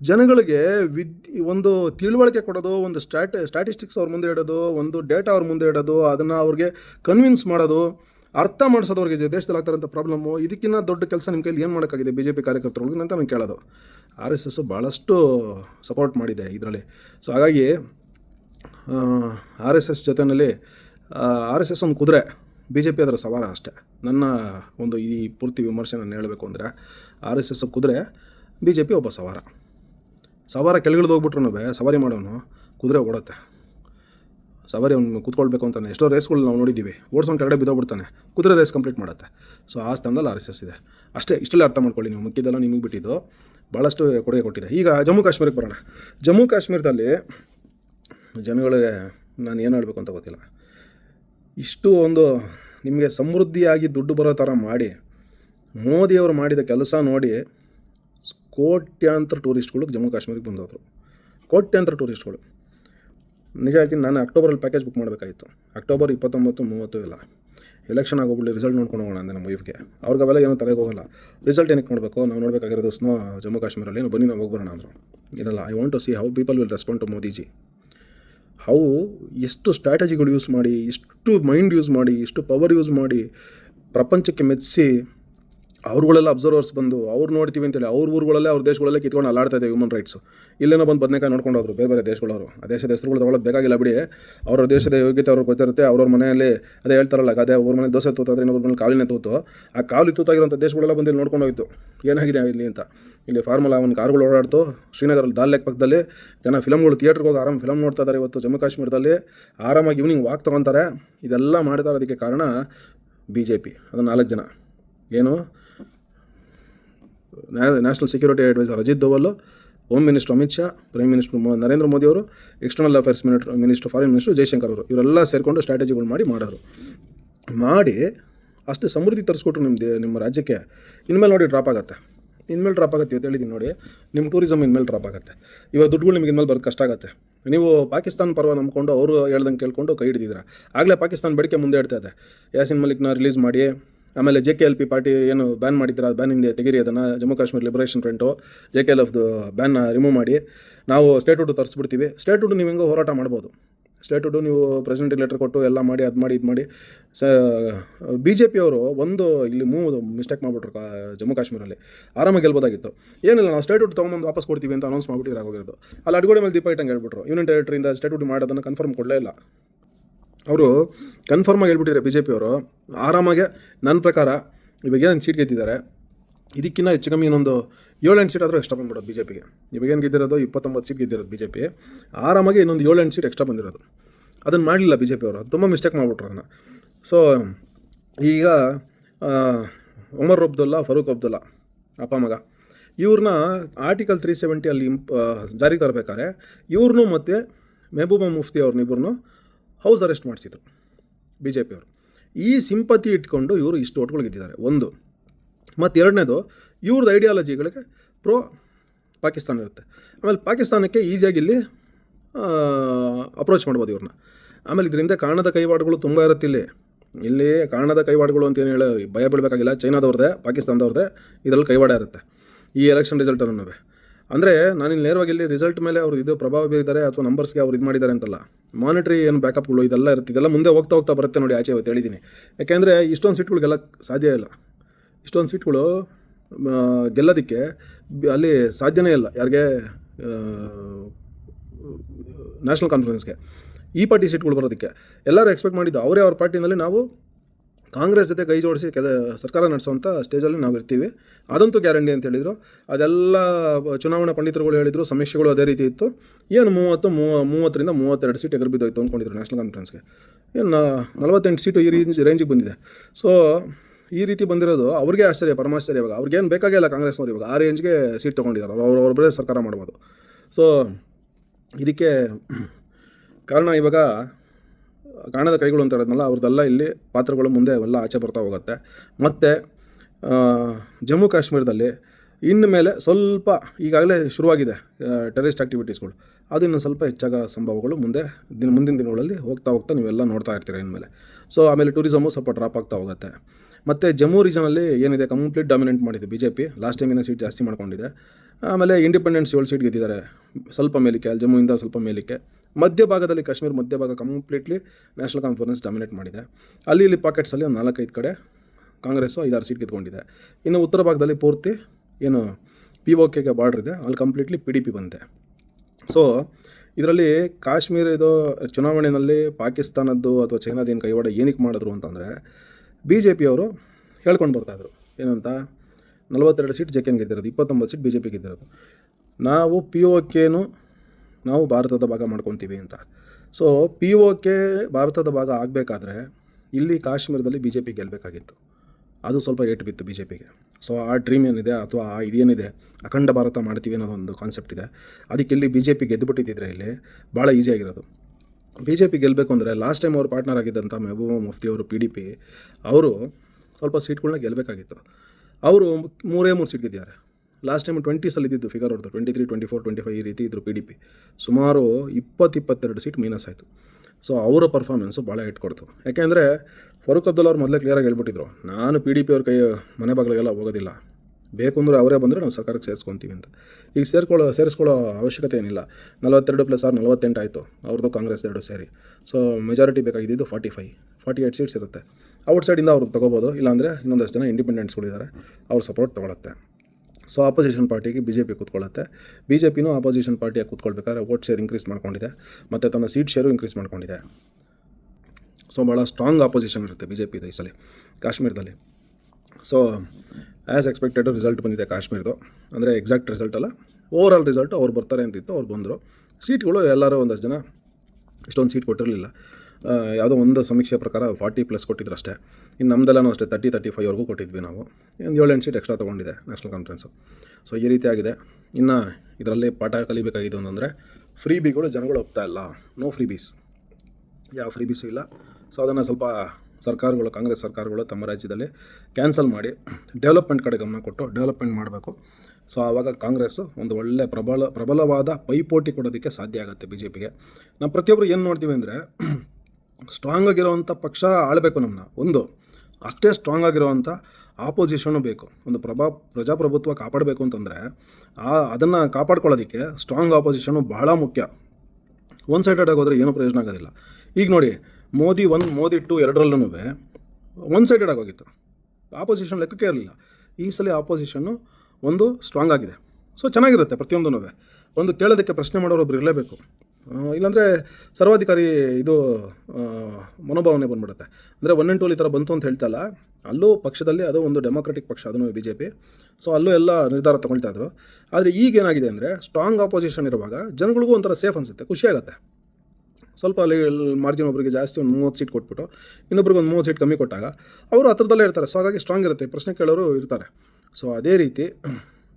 ಜನಗಳಿಗೆ ವಿದ್, ಒಂದು ತಿಳುವಳಿಕೆ ಕೊಡೋದು, ಒಂದು ಸ್ಟ್ಯಾಟ್ ಸ್ಟ್ಯಾಟಿಸ್ಟಿಕ್ಸ್ ಅವ್ರ ಮುಂದೆ ಇಡೋದು, ಒಂದು ಡೇಟಾ ಅವ್ರ ಮುಂದೆ ಇಡೋದು, ಅದನ್ನು ಅವ್ರಿಗೆ ಕನ್ವಿನ್ಸ್ ಮಾಡೋದು ಅರ್ಥ ಮಾಡಿಸೋದವ್ರಿಗೆ ದೇಶದಲ್ಲಿ ಆಗ್ತಾರಂಥ ಪ್ರಾಬ್ಲಮ್ಮು ಇದಕ್ಕಿಂತ ದೊಡ್ಡ ಕೆಲಸ ನಿಮ್ಮ ಕೈಲಿ ಏನು ಮಾಡೋಕ್ಕಾಗಿದೆ? ಬಿ ಜೆ ಪಿ ಕಾರ್ಯಕರ್ತರುಗಳಿಗೆ ಅಂತ ನಾನು ಕೇಳೋದು. ಆರ್ ಎಸ್ ಎಸ್ಸು ಭಾಳಷ್ಟು ಸಪೋರ್ಟ್ ಮಾಡಿದೆ ಇದರಲ್ಲಿ. ಸೊ ಹಾಗಾಗಿ ಆರ್ ಎಸ್ ಎಸ್ ಜೊತೆಯಲ್ಲಿ ಆರ್ ಎಸ್ ಎಸ್ ಒಂದು ಕುದುರೆ ಬಿ ಜೆ ಪಿ ಅದರ ಸವಾರ ಅಷ್ಟೇ. ನನ್ನ ಒಂದು ಈ ಪೂರ್ತಿ ವಿಮರ್ಶೆ ನಾನು ಹೇಳಬೇಕು ಅಂದರೆ ಆರ್ ಎಸ್ ಎಸ್ ಕುದುರೆ ಬಿ ಜೆ ಪಿ ಒಬ್ಬ ಸವಾರ. ಸವಾರ ಕೆಳಗಿಳ್ದು ಹೋಗ್ಬಿಟ್ರು ಸವಾರಿ ಮಾಡೋನು, ಕುದುರೆ ಓಡುತ್ತೆ. ಸವಾರಿ ಅವ್ನು ಕೂತ್ಕೊಳ್ಬೇಕು ಅಂತಾನೆ. ಎಷ್ಟೋ ರೇಸ್ಗಳು ನಾವು ನೋಡಿದ್ದೀವಿ ಓಡಿಸೋನ್ ಕೆಳಗಡೆ ಬಿದ್ದೋಗ್ಬಿಡ್ತಾನೆ. ಕುದುರೆ ರೇಸ್ ಕಂಪ್ಲೀಟ್ ಮಾಡುತ್ತೆ. ಸೊ ಆ ಸ್ಥಾನದಲ್ಲಿ ಆರ್ ಎಸ್ ಎಸ್ ಇದೆ. ಅಷ್ಟೇ, ಇಷ್ಟೆಲ್ಲ ಅರ್ಥ ಮಾಡ್ಕೊಳ್ಳಿ ನೀವು. ಮುಖ್ಯದೆಲ್ಲ ನಿಮಗೆ ಬಿಟ್ಟಿದ್ದು. ಭಾಳಷ್ಟು ಕೊಡುಗೆ ಕೊಟ್ಟಿದೆ. ಈಗ ಜಮ್ಮು ಕಾಶ್ಮೀರಕ್ಕೆ ಬರೋಣ. ಜಮ್ಮು ಕಾಶ್ಮೀರದಲ್ಲಿ ಜನಗಳಿಗೆ ನಾನು ಏನು ಹೇಳಬೇಕು ಅಂತ ಗೊತ್ತಿಲ್ಲ. ಇಷ್ಟು ಒಂದು ನಿಮಗೆ ಸಮೃದ್ಧಿಯಾಗಿ ದುಡ್ಡು ಬರೋ ಥರ ಮಾಡಿ ಮೋದಿಯವರು ಮಾಡಿದ ಕೆಲಸ ನೋಡಿ ಕೋಟ್ಯಾಂತರ ಟೂರಿಸ್ಟ್ಗಳು ಜಮ್ಮು ಕಾಶ್ಮೀರಕ್ಕೆ ಬಂದವರು ಕೋಟ್ಯಾಂತರ ಟೂರಿಸ್ಟ್ಗಳು ನಿಜ ಹೇಳ್ತೀನಿ, ನಾನು ಅಕ್ಟೋಬರಲ್ಲಿ ಪ್ಯಾಕೇಜ್ ಬುಕ್ ಮಾಡಬೇಕಾಗಿತ್ತು. ಅಕ್ಟೋಬರ್ ಇಪ್ಪತ್ತೊಂಬತ್ತು, ಮೂವತ್ತು ಇಲ್ಲ ಎಲೆಕ್ಷನ್ ಆಗೋಗ್ಬಿಟ್ಟು ರಿಸಲ್ಟ್ ನೋಡ್ಕೊಂಡು ಹೋಗೋಣ ಅಂದೆ ನಮ್ಮ ವೈಫ್ಗೆ ಅವ್ರಿಗೆ ಅವೆಲ್ಲ ಏನೂ ತಲೆಗೆ ಹೋಗಲ್ಲ. ರಿಸಲ್ಟ್ ಏನಕ್ಕೆ ನೋಡಬೇಕು? ನಾವು ನೋಡಬೇಕಾಗಿರೋದು ಸ್ನೋ ಜಮ್ಮು ಕಾಶ್ಮೀರಲ್ಲಿ ಏನು ಬನ್ನಿ, ನಾವು ಹೋಗ್ಬರೋಣ ಅಂದರು. ಇರಲ್ಲ I want to see how people will respond to Modiji how ಎಷ್ಟು ಸ್ಟ್ರಾಟಜಿಗಳು ಯೂಸ್ ಮಾಡಿ ಎಷ್ಟು ಮೈಂಡ್ ಯೂಸ್ ಮಾಡಿ ಎಷ್ಟು ಪವರ್ ಯೂಸ್ ಮಾಡಿ ಪ್ರಪಂಚಕ್ಕೆ ಮೆಚ್ಚಿಸಿ ಅವ್ರುಗಳೆಲ್ಲ ಅಬ್ಸರ್ವರ್ಸ್ ಬಂದು ಅವ್ರು ನೋಡ್ತೀವಿ ಅಂತೇಳಿ ಅವ್ರ ಊರುಗಳಲ್ಲೇ ಅವ್ರ ದೇಶಗಳಲ್ಲೇ ಕಿತ್ಕೊಂಡು ಅಲ್ಲಾಡ್ತಾ ಇದೆ ಹ್ಯೂಮನ್ ರೈಟ್ಸು ಇಲ್ಲೇನೋ ಬಂದು ಬದನೇಕಾಯಿ ನೋಡ್ಕೊಂಡು ಹೋದ್ರು ಬೇರೆ ಬೇರೆ ದೇಶಗಳವರು. ಆ ದೇಶದ ಹೆಸರುಗಳು ತಗೊಳ್ಳೋದು ಬೇಕಾಗಿಲ್ಲ ಬಿಡಿ. ಅವರ ದೇಶದ ಯೋಗ್ಯತೆ ಅವ್ರಿಗೆ ಗೊತ್ತಿರುತ್ತೆ, ಅವ್ರವ್ರ ಮನೆಯಲ್ಲಿ ಅದೇ ಹೇಳ್ತಾರಲ್ಲ ಅದೇ ಅವ್ರ ಮನೆ ದೋಸೆ ತೂತಾದ್ರೆ ಇನ್ನೊಬ್ಬರ ಮನೆ ಕಾಲಿನ ತೂತು. ಆ ಕಾಲು ತೂತಾಗಿರೋಂಥ ದೇಶಗಳೆಲ್ಲ ಬಂದು ಇಲ್ಲಿ ನೋಡ್ಕೊಂಡು ಹೋಯ್ತು. ಏನಾಗಿದೆ ಇಲ್ಲಿ ಅಂತ. ಇಲ್ಲಿ ಫಾರ್ಮುಲಾ ಒಂದು ಕಾರುಗಳು ಓಡಾಡ್ತು. ಶ್ರೀನಗರಲ್ಲಿ ದಾಲ್ ಪಕ್ಕದಲ್ಲಿ ಜನ ಫಿಲಮ್ಗಳು ಥಿಯೇಟ್ರಿಗೆ ಹೋಗಿ ಆರಾಮ್ ಫಿಲಮ್ ನೋಡ್ತಾ ಇದ್ದಾರೆ ಇವತ್ತು ಜಮ್ಮು ಕಾಶ್ಮೀರದಲ್ಲಿ. ಆರಾಮಾಗಿ ಈವ್ನಿಂಗ್ ವಾಕ್ ತೊಗೊತಾರೆ. ಇದೆಲ್ಲ ಮಾಡ್ತಾ ಅದಕ್ಕೆ ಕಾರಣ ಬಿ ಜೆ ಪಿ ಅದು ನಾಲ್ಕು ಜನ. ಏನು? National security advisor Ajit Doval home minister Amit Shah prime minister Narendra Modi ಅವರು external affairs minister minister foreign minister Jaishankar ಅವರು ಇವರೆಲ್ಲ ಸೇರಿಕೊಂಡು ಸ್ಟ್ರಾಟಜಿಗಳು ಮಾಡಿ ಮಾಡೋರು ಮಾಡಿ ಅಷ್ಟು ಸಮೃದ್ಧಿ ತರಿಸ್ಕೊಟ್ರು ನಿಮ್ಮ ದೇ ನಿಮ್ಮ ರಾಜ್ಯಕ್ಕೆ. ಇನ್ಮೇಲೆ ನೋಡಿ ಡ್ರಾಪ್ ಆಗುತ್ತೆ. ಇನ್ಮೇಲೆ ಡ್ರಾಪ್ ಆಗುತ್ತೆ ಅಂತ ಹೇಳಿದ್ದೀನಿ ನೋಡಿ. ನಿಮ್ಮ ಟೂರಿಸಮ್ ಇನ್ಮೇಲೆ ಡ್ರಾಪ್ ಆಗುತ್ತೆ. ಇವಾಗ ದುಡ್ಡುಗಳು ನಿಮ್ಗೆ ಇನ್ಮೇಲೆ ಬರೋದು ಕಷ್ಟ ಆಗುತ್ತೆ. ನೀವು ಪಾಕಿಸ್ತಾನ ಪರ್ವ ನಂಬ್ಕೊಂಡು ಅವರು ಹೇಳ್ದಂಗೆ ಕೇಳ್ಕೊಂಡು ಕೈ ಹಿಡಿದಿದ್ರೆ ಆಗಲೇ ಪಾಕಿಸ್ತಾನ ಬೇಡಿಕೆ ಮುಂದೆ ಇಡ್ತಾ ಇದೆ. ಯಾಸಿನ್ ಮಲಿಕ್ನ ರಿಲೀಸ್ ಮಾಡಿ ಆಮೇಲೆ J K L P party ಏನು ಬ್ಯಾನ್ ಮಾಡಿದ್ರೆ, ಅದು ಬ್ಯಾನ್ ಹಿಂದೆ ತೆಗೀರಿ ಅದನ್ನು Jammu Kashmir liberation front J K L ಎಫ್ದು ಬ್ಯಾನ್ನ ರಿಮೂವ್ ಮಾಡಿ, ನಾವು ಸ್ಟೇಟ್ಹುಡ್ ತರಿಸ್ಬಿಡ್ತೀವಿ. ಸ್ಟೇಟ್ಹುಡ್ ನೀವು ಹೆಂಗೋ ಹೋರಾಟ ಮಾಡ್ಬೋದು. ಸ್ಟೇಟ್ಹುಡ್ ನೀವು ಪ್ರೆಸಿಡೆಂಟಿಗೆ ಲೆಟರ್ ಕೊಟ್ಟು ಎಲ್ಲ ಮಾಡಿ, ಅದು ಮಾಡಿ, ಇದು ಮಾಡಿ, ಸ ಬಿ ಜೆ ಪಿಯವರು ಒಂದು ಇಲ್ಲಿ ಮೂವ್ ಮಿಸ್ಟೇಕ್ ಮಾಡಿಬಿಟ್ರು ಕಾ ಜಮ್ಮು ಕಾಶ್ಮೀರಲ್ಲಿ ಆರಾಮಾಗಿ ಗೆಲ್ಬೋದಾಗಿತ್ತು. ಏನಿಲ್ಲ, ನಾವು ಸ್ಟೇಟ್ಹುಡ್ ತೊಗೊಂಬಂದು ವಾಪಸ್ ಕೊಡ್ತೀವಿ ಅಂತ ಅನೌನ್ಸ್ ಮಾಡಿಬಿಟ್ಟಿದ್ರೆ ಆಗೋಗಿರೋದು ಅಲ್ಲಿ ಅಡುಗೆ ಮೇಲೆ ದೀಪ ಇಟ್ಟಂಗೆ ಹೇಳ್ಬಿಟ್ರು. ಯೂನಿಯನ್ ಟೆರಿಟರಿಯಿಂದ ಸ್ಟೇಟ್ಹುಡ್ ಮಾಡೋದನ್ನು ಕನ್ಫರ್ಮ್ ಕೊಡಲೇ ಇಲ್ಲ. ಅವರು ಕನ್ಫರ್ಮಾಗಿ ಹೇಳ್ಬಿಟ್ಟಿದ್ದಾರೆ ಬಿ ಜೆ ಪಿಯವರು ಆರಾಮಾಗೆ ನನ್ನ ಪ್ರಕಾರ ಇವಾಗ ಏನು ಸೀಟ್ ಗೆದ್ದಿದ್ದಾರೆ. ಇದಕ್ಕಿಂತ ಹೆಚ್ಚು ಕಮ್ಮಿ ಇನ್ನೊಂದು ಏಳೆಂಟು ಸೀಟ್ ಆದರೂ ಎಕ್ಸ್ಟ್ರಾ ಬಂದ್ಬಿಡೋದು ಬಿ ಜೆ ಪಿಗೆ ಇವಾಗೇನು ಗೆದ್ದಿರೋದು? ಇಪ್ಪತ್ತೊಂಬತ್ತು ಸೀಟ್ ಗೆದ್ದಿರೋದು ಬಿ ಜೆ ಪಿ ಆರಾಮಾಗಿ ಇನ್ನೊಂದು ಏಳೆಂಟು ಸೀಟ್ ಎಕ್ಸ್ಟ್ರಾ ಬಂದಿರೋದು. ಅದನ್ನು ಮಾಡಲಿಲ್ಲ ಬಿ ಜೆ ಪಿ ಅವರು. ತುಂಬ ಮಿಸ್ಟೇಕ್ ಮಾಡಿಬಿಟ್ರು ಅದನ್ನು. ಸೊ ಈಗ ಒಮರ್ ಅಬ್ದುಲ್ಲಾ, ಫರೂಕ್ ಅಬ್ದುಲ್ಲಾ, ಅಪ್ಪ ಮಗ, ಇವ್ರನ್ನ ಆರ್ಟಿಕಲ್ ತ್ರೀ ಸೆವೆಂಟಿ ಅಲ್ಲಿ ಇಂಪ್ ಜಾರಿಗೆ ತರಬೇಕಾದ್ರೆ ಇವ್ರನ್ನೂ ಮತ್ತು ಮೆಹಬೂಬಾ ಮುಫ್ತಿ ಅವ್ರನ್ನಿಬ್ಬರನ್ನು ಹೌಸ್ ಅರೆಸ್ಟ್ ಮಾಡಿಸಿದ್ರು ಬಿ ಜೆ ಪಿಯವರು ಈ ಸಿಂಪತಿ ಇಟ್ಕೊಂಡು ಇವರು ಇಷ್ಟು ಓಟ್ಗಳು ಗೆದ್ದಿದ್ದಾರೆ. ಒಂದು. ಮತ್ತು ಎರಡನೇದು ಇವ್ರದ್ದು ಐಡಿಯಾಲಜಿಗಳಿಗೆ ಪ್ರೋ ಪಾಕಿಸ್ತಾನ ಇರುತ್ತೆ. ಆಮೇಲೆ ಪಾಕಿಸ್ತಾನಕ್ಕೆ ಈಸಿಯಾಗಿ ಇಲ್ಲಿ ಅಪ್ರೋಚ್ ಮಾಡ್ಬೋದು ಇವ್ರನ್ನ. ಆಮೇಲೆ ಇದರಿಂದ ಕಾರಣದ ಕೈವಾಡಗಳು ತುಂಬ ಇರುತ್ತೆ ಇಲ್ಲಿ. ಇಲ್ಲಿ ಕಾರಣದ ಕೈವಾಡಗಳು ಅಂತ ಏನು ಹೇಳಿ, ಭಯ ಬೀಳಬೇಕಾಗಿಲ್ಲ. ಚೈನಾದವ್ರದ್ದೇ, ಪಾಕಿಸ್ತಾನದವ್ರದ್ದೇ, ಇದರಲ್ಲಿ ಕೈವಾಡ ಇರುತ್ತೆ. ಈ ಎಲೆಕ್ಷನ್ ರಿಸಲ್ಟ್ ಅನ್ನೋವೆ ನಾನು ಇಲ್ಲಿ ನೇರವಾಗಿ ಇಲ್ಲಿ ರಿಸಲ್ಟ್ ಮೇಲೆ ಅವ್ರು ಇದು ಪ್ರಭಾವ ಬೀರಿದ್ದಾರೆ ಅಥವಾ ನಂಬರ್ಸ್ಗೆ ಅವ್ರು ಇದು ಮಾಡಿದ್ದಾರೆ ಅಂತಲ್ಲ. ಮಾನಿಟ್ರಿ ಏನು ಬ್ಯಾಕಪ್ಗಳು ಇದೆಲ್ಲ ಇರುತ್ತೆ. ಇದೆಲ್ಲ ಮುಂದೆ ಹೋಗ್ತಾ ಹೋಗ್ತಾ ಬರುತ್ತೆ ನೋಡಿ ಆಚೆ ಇವತ್ತು ಹೇಳಿದ್ದೀನಿ ಯಾಕೆಂದರೆ ಇಷ್ಟೊಂದು ಸೀಟ್ಗಳು ಸಾಧ್ಯ ಇಲ್ಲ. ಇಷ್ಟೊಂದು ಸೀಟ್ಗಳು ಗೆಲ್ಲೋದಕ್ಕೆ ಅಲ್ಲಿ ಸಾಧ್ಯನೇ ಇಲ್ಲ ಯಾರಿಗೆ ನ್ಯಾಷನಲ್ ಕಾನ್ಫರೆನ್ಸ್ಗೆ ಈ ಪಾರ್ಟಿ ಸೀಟ್ಗಳು ಬರೋದಕ್ಕೆ. ಎಲ್ಲರೂ ಎಕ್ಸ್ಪೆಕ್ಟ್ ಮಾಡಿದ್ದು ಅವರೇ ಅವ್ರ ಪಾರ್ಟಿನಲ್ಲಿ ನಾವು ಕಾಂಗ್ರೆಸ್ ಜೊತೆ ಕೈ ಜೋಡಿಸಿ ಕೆಲ ಸರ್ಕಾರ ನಡೆಸುವಂಥ ಸ್ಟೇಜಲ್ಲಿ ನಾವು ಇರ್ತೀವಿ. ಅದಂತೂ ಗ್ಯಾರಂಟಿ ಅಂತ ಹೇಳಿದರು. ಅದೆಲ್ಲ ಚುನಾವಣಾ ಪಂಡಿತರುಗಳು ಹೇಳಿದರು, ಸಮೀಕ್ಷೆಗಳು ಅದೇ ರೀತಿ ಇತ್ತು. ಏನು ಮೂವತ್ತು, ಮೂವ, ಮೂವತ್ತರಿಂದ ಮೂವತ್ತೆರಡು ಸೀಟ್ ಎಗರು ಬಿದ್ದೋಯ್ತು ಅಂದ್ಕೊಂಡಿದ್ರು ನ್ಯಾಷನಲ್ ಕಾನ್ಫರೆನ್ಸ್ಗೆ ಏನು ನಲವತ್ತೆಂಟು ಸೀಟು ಈ ರೇಂಜ್ ರೇಂಜಿಗೆ ಬಂದಿದೆ. ಸೊ ಈ ರೀತಿ ಬಂದಿರೋದು ಅವ್ರಿಗೆ ಆಶ್ಚರ್ಯ, ಪರಮಾಶ್ಚರ್ಯ ಇವಾಗ. ಅವ್ರಿಗೇನು ಬೇಕಾಗಿಲ್ಲ ಕಾಂಗ್ರೆಸ್ನವ್ರು ಇವಾಗ. ಆ ರೇಂಜ್ಗೆ ಸೀಟ್ ತೊಗೊಂಡಿದ್ದಾರೆ. ಅವ್ರು ಅವ್ರೊಬ್ಬರೇ ಸರ್ಕಾರ ಮಾಡ್ಬೋದು. ಸೊ ಇದಕ್ಕೆ ಕಾರಣ ಇವಾಗ ಕಾಣದ ಕೈಗಳು ಅಂತ ಹೇಳಿದ್ನಲ್ಲ, ಅವ್ರದ್ದೆಲ್ಲ ಇಲ್ಲಿ ಪಾತ್ರಗಳು ಮುಂದೆ ಅವೆಲ್ಲ ಆಚೆ ಬರ್ತಾ ಹೋಗುತ್ತೆ. ಮತ್ತು ಜಮ್ಮು ಕಾಶ್ಮೀರದಲ್ಲಿ ಇನ್ನು ಮೇಲೆ ಸ್ವಲ್ಪ ಈಗಾಗಲೇ ಶುರುವಾಗಿದೆ ಟೆರರಿಸ್ಟ್ ಆ್ಯಕ್ಟಿವಿಟೀಸ್ಗಳು ಅದು ಇನ್ನು ಸ್ವಲ್ಪ ಹೆಚ್ಚಾಗ ಸಂಭವಗಳು ಮುಂದೆ ದಿನ, ಮುಂದಿನ ದಿನಗಳಲ್ಲಿ ಹೋಗ್ತಾ ಹೋಗ್ತಾ ನೀವೆಲ್ಲ ನೋಡ್ತಾ ಇರ್ತೀರ ಇನ್ಮೇಲೆ ಸೊ ಆಮೇಲೆ ಟೂರಿಸಮು ಸ್ವಲ್ಪ ಡ್ರಾಪ್ ಆಗ್ತಾ ಹೋಗುತ್ತೆ. ಮತ್ತು ಜಮ್ಮು ರೀಜನಲ್ಲಿ ಏನಿದೆ ಕಂಪ್ಲೀಟ್ ಡಾಮಿನೇಟ್ ಮಾಡಿದೆ ಬಿ ಜೆ ಪಿ ಲಾಸ್ಟ್ ಟೈಮಿನ ಸೀಟ್ ಜಾಸ್ತಿ ಮಾಡ್ಕೊಂಡಿದೆ. ಆಮೇಲೆ ಇಂಡಿಪೆಂಡೆನ್ಸ್ ಏಳು ಸೀಟ್ ಗೆದ್ದಿದ್ದಾರೆ. ಸ್ವಲ್ಪ ಮೇಲಿಕ್ಕೆ, ಅಲ್ಲಿ ಜಮ್ಮುವಿಂದ ಸ್ವಲ್ಪ ಮೇಲಿಕ್ಕೆ. ಮಧ್ಯಭಾಗದಲ್ಲಿ ಕಾಶ್ಮೀರ ಮಧ್ಯಭಾಗ ಕಂಪ್ಲೀಟ್ಲಿ ನ್ಯಾಷನಲ್ ಕಾನ್ಫರೆನ್ಸ್ ಡಾಮಿನೇಟ್ ಮಾಡಿದೆ. ಅಲ್ಲಿ ಇಲ್ಲಿ ಪಾಕೆಟ್ಸಲ್ಲಿ ಒಂದು ನಾಲ್ಕೈದು ಕಡೆ ಕಾಂಗ್ರೆಸ್ಸು ಐದಾರು ಸೀಟ್ ಕಿತ್ಕೊಂಡಿದೆ ಇನ್ನು ಉತ್ತರ ಭಾಗದಲ್ಲಿ ಪೂರ್ತಿ ಏನು ಪಿ ಒ ಕೆಗೆ ಬಾರ್ಡ್ರ್ ಇದೆ. ಅಲ್ಲಿ ಕಂಪ್ಲೀಟ್ಲಿ ಪಿ ಡಿ ಪಿ ಬಂದಿದೆ. ಸೊ ಇದರಲ್ಲಿ ಕಾಶ್ಮೀರ ಇದು ಚುನಾವಣೆಯಲ್ಲಿ ಪಾಕಿಸ್ತಾನದ್ದು ಅಥವಾ ಚೈನಾದೇನು ಕೈವಾಡ ಏನಕ್ಕೆ ಮಾಡಿದ್ರು ಅಂತಂದರೆ ಬಿ ಜೆ ಪಿಯವರು ಹೇಳ್ಕೊಂಡು ಬರ್ತಾಯಿದ್ರು ಏನಂತ? ನಲವತ್ತೆರಡು ಸೀಟ್ ಜೆ ಕೆನ್ ಗೆದ್ದಿರೋದು, ಇಪ್ಪತ್ತೊಂಬತ್ತು ಸೀಟ್ ಬಿ ಜೆ ಪಿ ಗೆದ್ದಿರೋದು. ನಾವು ಪಿ ಓ ಕೆನು ನಾವು ಭಾರತದ ಭಾಗ ಮಾಡ್ಕೊತೀವಿ ಅಂತ. ಸೊ ಪಿ ಓಕೆ ಭಾರತದ ಭಾಗ ಆಗಬೇಕಾದ್ರೆ ಇಲ್ಲಿ ಕಾಶ್ಮೀರದಲ್ಲಿ ಬಿ ಜೆ ಪಿ ಗೆಲ್ಲಬೇಕಾಗಿತ್ತು ಅದು ಸ್ವಲ್ಪ ಏಟು ಬಿತ್ತು ಬಿ ಜೆ ಪಿಗೆ ಸೊ ಆ ಡ್ರೀಮ್ ಏನಿದೆ ಅಥವಾ ಆ ಇದೇನಿದೆ, ಅಖಂಡ ಭಾರತ ಮಾಡ್ತೀವಿ ಅನ್ನೋ ಒಂದು ಕಾನ್ಸೆಪ್ಟ್ ಇದೆ. ಅದಕ್ಕೆ ಇಲ್ಲಿ ಬಿ ಜೆ ಪಿ ಗೆದ್ದುಬಿಟ್ಟಿದ್ದರೆ ಇಲ್ಲಿ ಭಾಳ ಈಸಿಯಾಗಿರೋದು ಬಿ ಜೆ ಪಿ ಗೆಲ್ಲಬೇಕು ಅಂದರೆ ಲಾಸ್ಟ್ ಟೈಮ್ ಅವರು ಪಾರ್ಟ್ನರ್ ಆಗಿದ್ದಂಥ ಮೆಹಬೂಬಾ ಮುಫ್ತಿ ಅವರು ಪಿ ಡಿ ಪಿ ಅವರು ಸ್ವಲ್ಪ ಸೀಟ್ಗಳನ್ನ ಗೆಲ್ಲಬೇಕಾಗಿತ್ತು ಅವರು ಮೂರೇ ಮೂರು ಸೀಟ್ ಗೆದ್ದಿದ್ದಾರೆ. ಲಾಸ್ಟ್ ಟೈಮ್ ಟ್ವೆಂಟೀಸಲ್ಲಿ ಇದ್ದಿದ್ದು ಫಿಗರ್ ಅವ್ರದ್ದು twenty three twenty four twenty five ಈ ರೀತಿ ಇದ್ರು ಪಿ ಡಿ ಪಿ ಸುಮಾರು ಇಪ್ಪತ್ತು, ಇಪ್ಪತ್ತೆರಡು ಸೀಟ್ ಮೈನಸ್ ಆಯಿತು. ಸೊ ಅವರ ಪರ್ಫಾರ್ಮೆನ್ಸು ಭಾಳ ಇಟ್ಕೊಡ್ತು ಯಾಕೆಂದರೆ, ಫರೂಕ್ ಅಬ್ದುಲ್ಲಾ ಅವ್ರು ಮೊದಲೇ ಕ್ಲಿಯರಾಗಿ ಹೇಳ್ಬಿಟ್ಟಿದ್ರು, ನಾನು ಪಿ ಡಿ ಪಿ ಅವ್ರ ಕೈ ಮನೆ ಬಾಗಿಲಿಗೆಲ್ಲ ಹೋಗೋದಿಲ್ಲ. ಬೇಕು ಅಂದರೆ ಅವರೇ ಬಂದರೆ ನಾವು ಸರ್ಕಾರಕ್ಕೆ ಸೇರಿಸ್ಕೊತೀವಿ ಅಂತ. ಈಗ ಸೇರ್ಕೊಳ್ಳೋ, ಸೇರಿಸ್ಕೊಳ್ಳೋ ಅವಶ್ಯಕತೆ ಏನಿಲ್ಲ. ನಲವತ್ತೆರಡು ಪ್ಲಸ್ ಆರು, ನಲವತ್ತೆಂಟು ಆಯಿತು. ಅವ್ರದ್ದು ಕಾಂಗ್ರೆಸ್ ಎರಡು ಸೇರಿ. ಸೊ ಮೆಜಾರಿಟಿ ಬೇಕಾಗಿದ್ದು forty five forty eight seats ಇರುತ್ತೆ ಔಟ್ಸೈಡಿಂದ ಅವ್ರು ತೊಗೋಬೋದು. ಇಲ್ಲಾಂದರೆ ಇನ್ನೊಂದಷ್ಟು ಜನ ಇಂಡಿಪೆಂಡೆಂಟ್ಸ್ಗಳಿದ್ದಾರೆ ಅವ್ರ ಸಪೋರ್ಟ್ ತೊಗೊಳುತ್ತೆ. ಸೊ ಆಪೋಸಿಷನ್ ಪಾರ್ಟಿಗೆ ಬಿ ಜೆ ಪಿ ಕೂತ್ಕೊಳ್ಳುತ್ತೆ. ಬಿ ಜೆ ಪಿನೂ ಆಪೋಸಿಷನ್ ಪಾರ್ಟಿಯಾಗಿ ಕೂತ್ಕೊಳ್ಬೇಕಾದ್ರೆ ವೋಟ್ ಶೇರ್ ಇನ್ಕ್ರೀಸ್ ಮಾಡ್ಕೊಂಡಿದೆ. ಮತ್ತು ತನ್ನ ಸೀಟ್ ಶೇರು ಇನ್ಕ್ರೀಸ್ ಮಾಡ್ಕೊಂಡಿದೆ. ಸೊ ಭಾಳ ಸ್ಟ್ರಾಂಗ್ ಆಪೋಸಿಷನ್ ಇರುತ್ತೆ ಬಿ ಜೆ ಪಿದು ಈ ಸಲ ಕಾಶ್ಮೀರದಲ್ಲಿ. ಸೊ ಆ್ಯಸ್ ಎಕ್ಸ್ಪೆಕ್ಟೆಡ್ ರಿಸಲ್ಟ್ ಬಂದಿದೆ ಕಾಶ್ಮೀರದು. ಅಂದರೆ ಎಕ್ಸಾಕ್ಟ್ ರಿಸಲ್ಟ್ ಅಲ್ಲ ಓವರ್ ರಿಸಲ್ಟ್ ಅವ್ರು ಬರ್ತಾರೆ ಅಂತಿತ್ತು, ಅವ್ರು ಬಂದರು. ಸೀಟ್ಗಳು ಎಲ್ಲರೂ ಒಂದಷ್ಟು ಜನ ಇಷ್ಟೊಂದು ಸೀಟ್ ಕೊಟ್ಟಿರಲಿಲ್ಲ. ಯಾವುದೋ ಒಂದು ಸಮೀಕ್ಷೆ ಪ್ರಕಾರ ಫಾರ್ಟಿ ಪ್ಲಸ್ ಕೊಟ್ಟಿದ್ರು ಅಷ್ಟೇ ಇನ್ನು ನಮ್ಮದೆಲ್ಲನೂ ಅಷ್ಟೇ ತರ್ಟಿ ತರ್ಟಿ ಫೈವ್ವರೆಗೂ ಕೊಟ್ಟಿದ್ವಿ ನಾವು. ಒಂದು ಎಂಟು ಸೀಟ್ ಎಕ್ಸ್ಟ್ರಾ ತೊಗೊಂಡಿದೆ ನ್ಯಾಷನಲ್ ಕಾನ್ಫರೆನ್ಸು ಸೊ ಈ ರೀತಿ ಆಗಿದೆ. ಇನ್ನು ಇದರಲ್ಲಿ ಪಾಠ ಕಲಿಬೇಕಾಗಿದ್ದು ಅಂತಂದರೆ ಫ್ರೀ ಬಿಗಳು ಜನಗಳು ಹೋಗ್ತಾ ಇಲ್ಲ. ನೋ ಫ್ರೀ ಬೀಸ್ ಯಾವ ಫ್ರೀ ಬೀಸು ಇಲ್ಲ. ಸೊ ಅದನ್ನು ಸ್ವಲ್ಪ ಸರ್ಕಾರಗಳು, ಕಾಂಗ್ರೆಸ್ ಸರ್ಕಾರಗಳು ತಮ್ಮ ರಾಜ್ಯದಲ್ಲಿ ಕ್ಯಾನ್ಸಲ್ ಮಾಡಿ ಡೆವಲಪ್ಮೆಂಟ್ ಕಡೆ ಗಮನ ಕೊಟ್ಟು ಡೆವಲಪ್ಮೆಂಟ್ ಮಾಡಬೇಕು. ಸೊ ಆವಾಗ ಕಾಂಗ್ರೆಸ್ಸು ಒಂದು ಒಳ್ಳೆ ಪ್ರಬಲ, ಪ್ರಬಲವಾದ ಪೈಪೋಟಿ ಕೊಡೋದಕ್ಕೆ ಸಾಧ್ಯ ಆಗುತ್ತೆ ಬಿ ಜೆ ಪಿಗೆ ನಾವು ಪ್ರತಿಯೊಬ್ಬರು ಏನು ನೋಡ್ತೀವಿ ಅಂದರೆ ಸ್ಟ್ರಾಂಗ್ ಆಗಿರೋವಂಥ ಪಕ್ಷ ಆಳಬೇಕು ನಮ್ಮನ್ನ ಒಂದು, ಅಷ್ಟೇ ಸ್ಟ್ರಾಂಗ್ ಆಗಿರೋವಂಥ ಆಪೋಸಿಷನು ಬೇಕು. ಒಂದು ಪ್ರಭಾ, ಪ್ರಜಾಪ್ರಭುತ್ವ ಕಾಪಾಡಬೇಕು ಅಂತಂದರೆ, ಆ, ಅದನ್ನು ಕಾಪಾಡ್ಕೊಳ್ಳೋದಕ್ಕೆ ಸ್ಟ್ರಾಂಗ್ ಆಪೋಸಿಷನು ಬಹಳ ಮುಖ್ಯ. ಒನ್ ಸೈಡೆಡ್ ಆಗೋದ್ರೆ ಏನೂ ಪ್ರಯೋಜನ ಆಗೋದಿಲ್ಲ. ಈಗ ನೋಡಿ, ಮೋದಿ ಒನ್ ಮೋದಿ ಟು ಎರಡರಲ್ಲೂ ಒನ್ ಸೈಡೆಡ್ ಆಗೋಗಿತ್ತು ಆಪೋಸಿಷನ್ ಲೆಕ್ಕಕ್ಕೆ ಇರಲಿಲ್ಲ. ಈ ಸಲ ಆಪೋಸಿಷನ್ನು ಒಂದು ಸ್ಟ್ರಾಂಗ್ ಆಗಿದೆ. ಸೊ ಚೆನ್ನಾಗಿರುತ್ತೆ ಪ್ರತಿಯೊಂದೂ ಒಂದು ಕೇಳೋದಕ್ಕೆ ಪ್ರಶ್ನೆ ಮಾಡೋರು ಒಬ್ರು ಇರಲೇಬೇಕು. ಇಲ್ಲಾಂದರೆ ಸರ್ವಾಧಿಕಾರಿ ಇದು ಮನೋಭಾವನೆ ಬಂದ್ಬಿಡುತ್ತೆ. ಅಂದರೆ ಒನ್ ಆ್ಯಂಡ್ ಟೂಲ್ ಈ ಥರ ಬಂತು ಅಂತ ಹೇಳ್ತಲ್ಲ ಅಲ್ಲೂ ಪಕ್ಷದಲ್ಲಿ ಅದು ಒಂದು ಡೆಮೊಕ್ರೆಟಿಕ್ ಪಕ್ಷ ಅದನ್ನು ಬಿ ಜೆ ಪಿ ಸೊ ಅಲ್ಲೂ ಎಲ್ಲ ನಿರ್ಧಾರ ತೊಗೊಳ್ತಾ ಇದ್ರು. ಆದರೆ ಈಗ ಏನಾಗಿದೆ ಅಂದರೆ ಸ್ಟ್ರಾಂಗ್ ಆಪೋಸಿಷನ್ ಇರುವಾಗ ಜನಗಳಿಗೂ ಒಂಥರ ಸೇಫ್ ಅನಿಸುತ್ತೆ ಖುಷಿಯಾಗುತ್ತೆ ಸ್ವಲ್ಪ ಅಲ್ಲಿ ಮಾರ್ಜಿನ್ ಒಬ್ಬರಿಗೆ ಜಾಸ್ತಿ ಒಂದು ಮೂವತ್ತು ಸೀಟ್ ಕೊಟ್ಬಿಟ್ಟು, ಇನ್ನೊಬ್ರಿಗೆ ಒಂದು ಮೂವತ್ತು ಸೀಟ್ ಕಮ್ಮಿ ಕೊಟ್ಟಾಗ, ಅವರು ಹತ್ರದಲ್ಲೇ ಇರ್ತಾರೆ. ಸೊ ಹಾಗಾಗಿ ಸ್ಟ್ರಾಂಗ್ ಇರುತ್ತೆ. ಪ್ರಶ್ನೆ ಕೇಳೋರು ಇರ್ತಾರೆ. ಸೊ ಅದೇ ರೀತಿ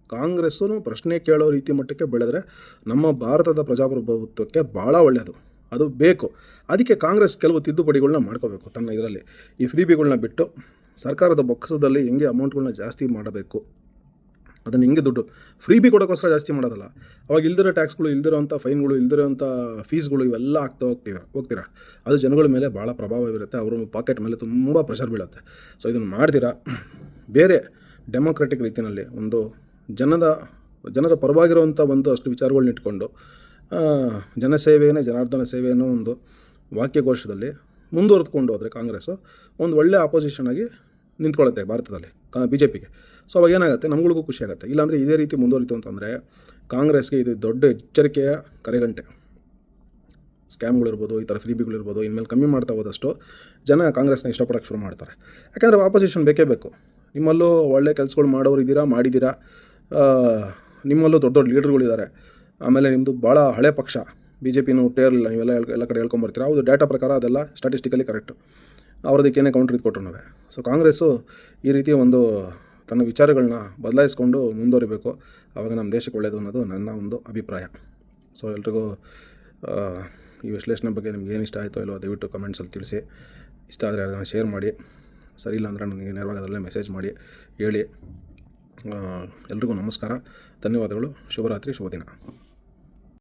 ಕಾಂಗ್ರೆಸ್ಸು ಪ್ರಶ್ನೆ ಕೇಳೋ ರೀತಿ ಮಟ್ಟಕ್ಕೆ ಬೆಳೆದ್ರೆ ನಮ್ಮ ಭಾರತದ ಪ್ರಜಾಪ್ರಭುತ್ವಕ್ಕೆ ಭಾಳ ಒಳ್ಳೆಯದು. ಅದು ಬೇಕು. ಅದಕ್ಕೆ ಕಾಂಗ್ರೆಸ್ ಕೆಲವು ತಿದ್ದುಪಡಿಗಳನ್ನ ಮಾಡ್ಕೋಬೇಕು ತನ್ನ ಇದರಲ್ಲಿ. ಈ ಫ್ರೀಬಿಗಳನ್ನ ಬಿಟ್ಟು ಸರ್ಕಾರದ ಬೊಕ್ಕಸದಲ್ಲಿ ಹೆಂಗೆ ಅಮೌಂಟ್ಗಳನ್ನ ಜಾಸ್ತಿ ಮಾಡಬೇಕು? ಅದನ್ನು ಹಿಂಗೆ ದುಡ್ಡು? ಫ್ರೀ ಬಿ ಕೊಡೋಕ್ಕೋಸ್ಕರ ಜಾಸ್ತಿ ಮಾಡೋದಲ್ಲ? ಅವಾಗ ಇಲ್ದಿರೋ ಟ್ಯಾಕ್ಸ್ಗಳು ಇಲ್ದಿರೋಂಥ ಫೈನ್ಗಳು ಇಲ್ದಿರೋಂಥ ಫೀಸ್ಗಳು ಇವೆಲ್ಲ ಆಗ್ತಾ ಹೋಗ್ತೀವಿ, ಹೋಗ್ತೀರಾ? ಅದು ಜನಗಳ ಮೇಲೆ ಭಾಳ ಪ್ರಭಾವ ಬೀರುತ್ತೆ. ಅವರ ಪಾಕೆಟ್ ಮೇಲೆ ತುಂಬ ಪ್ರೆಷರ್ ಬೀಳುತ್ತೆ. ಸೊ ಇದನ್ನು ಮಾಡ್ತೀರಾ? ಬೇರೆ ಡೆಮೊಕ್ರೆಟಿಕ್ ರೀತಿಯಲ್ಲಿ ಒಂದು ಜನದ, ಜನರ ಪರವಾಗಿರುವಂಥ ಒಂದು ಅಷ್ಟು ವಿಚಾರಗಳನ್ನ ಇಟ್ಕೊಂಡು ಜನಸೇವೆಯೇ, ಜನಾರ್ದನ ಸೇವೆ ಅನ್ನೋ ಒಂದು ವಾಕ್ಯಘೋಷದಲ್ಲಿ ಮುಂದುವರೆದುಕೊಂಡು ಹೋದರೆ ಕಾಂಗ್ರೆಸ್ಸು ಒಂದು ಒಳ್ಳೆ ಆಪೋಸಿಷನ್ ಆಗಿ ನಿಂತ್ಕೊಳ್ಳುತ್ತೆ ಭಾರತದಲ್ಲಿ, ಕಾ ಬಿ ಜೆ ಪಿಗೆ ಸೊ ಅವಾಗ ಏನಾಗುತ್ತೆ? ನಮ್ಗಳಿಗೂ ಖುಷಿ ಆಗುತ್ತೆ. ಇಲ್ಲಾಂದರೆ ಇದೇ ರೀತಿ ಮುಂದುವರಿತು ಅಂತಂದರೆ ಕಾಂಗ್ರೆಸ್ಗೆ ಇದು ದೊಡ್ಡ ಎಚ್ಚರಿಕೆಯ ಕರೆಗಂಟೆ. ಸ್ಕ್ಯಾಮ್ಗಳಿರ್ಬೋದು ಈ ಥರ ಫ್ರೀಬಿಗಳಿರ್ಬೋದು ಇನ್ಮೇಲೆ ಕಮ್ಮಿ ಮಾಡ್ತಾ ಹೋದಷ್ಟು ಜನ ಕಾಂಗ್ರೆಸ್ನ ಇಷ್ಟಪಡೋಕ್ಕೆ ಶುರು ಮಾಡ್ತಾರೆ. ಯಾಕಂದರೆ ಆಪೋಸಿಷನ್ ಬೇಕೇ ಬೇಕು. ನಿಮ್ಮಲ್ಲೂ ಒಳ್ಳೆ ಕೆಲಸಗಳು ಮಾಡೋರು ಇದ್ದೀರಾ ಮಾಡಿದ್ದೀರಾ ನಿಮ್ಮಲ್ಲೂ ದೊಡ್ಡ ದೊಡ್ಡ ಲೀಡರ್ಗಳಿದ್ದಾರೆ. ಆಮೇಲೆ ನಿಮ್ಮದು ಭಾಳ ಹಳೆ ಪಕ್ಷ. ಬಿ ಜೆ ಪಿನೂ ಹುಟ್ಟೇ ಇರಲಿಲ್ಲ ನೀವೆಲ್ಲ ಎಲ್ಲ ಕಡೆ ಹೇಳ್ಕೊಂಬರ್ತೀರ? ಹೌದು ಡೇಟಾ ಪ್ರಕಾರ ಅದೆಲ್ಲ ಸ್ಟಾಟಿಸ್ಟಿಕಲಿ ಕರೆಕ್ಟು ಅವ್ರದಕ್ಕೇನೆ ಕೌಂಟ್ರ್ ಇದು ಕೊಟ್ಟರು ನಾವೇ. ಸೊ ಕಾಂಗ್ರೆಸ್ಸು ಈ ರೀತಿಯ ಒಂದು ತನ್ನ ವಿಚಾರಗಳನ್ನ ಬದಲಾಯಿಸ್ಕೊಂಡು ಮುಂದುವರಿಬೇಕು. ಆವಾಗ ನಮ್ಮ ದೇಶಕ್ಕೆ ಒಳ್ಳೆಯದು ಅನ್ನೋದು ನನ್ನ ಒಂದು ಅಭಿಪ್ರಾಯ. ಸೊ ಎಲ್ರಿಗೂ ಈ ವಿಶ್ಲೇಷಣೆ ಬಗ್ಗೆ ನಿಮ್ಗೆ ಏನು ಇಷ್ಟ ಆಯಿತೋ ಇಲ್ಲೋ ದಯವಿಟ್ಟು ಕಮೆಂಟ್ಸಲ್ಲಿ ತಿಳಿಸಿ. ಇಷ್ಟ ಆದರೆ ಅದನ್ನು ಶೇರ್ ಮಾಡಿ. ಸರಿ ಇಲ್ಲ ಅಂದರೆ ನನಗೆ ನೇರವಾಗಿ ಅದರಲ್ಲೇ ಮೆಸೇಜ್ ಮಾಡಿ. ಹೇಳಿ. ಎಲ್ರಿಗೂ ನಮಸ್ಕಾರ. ಧನ್ಯವಾದಗಳು. ಶುಭರಾತ್ರಿ ಶುಭ ದಿನ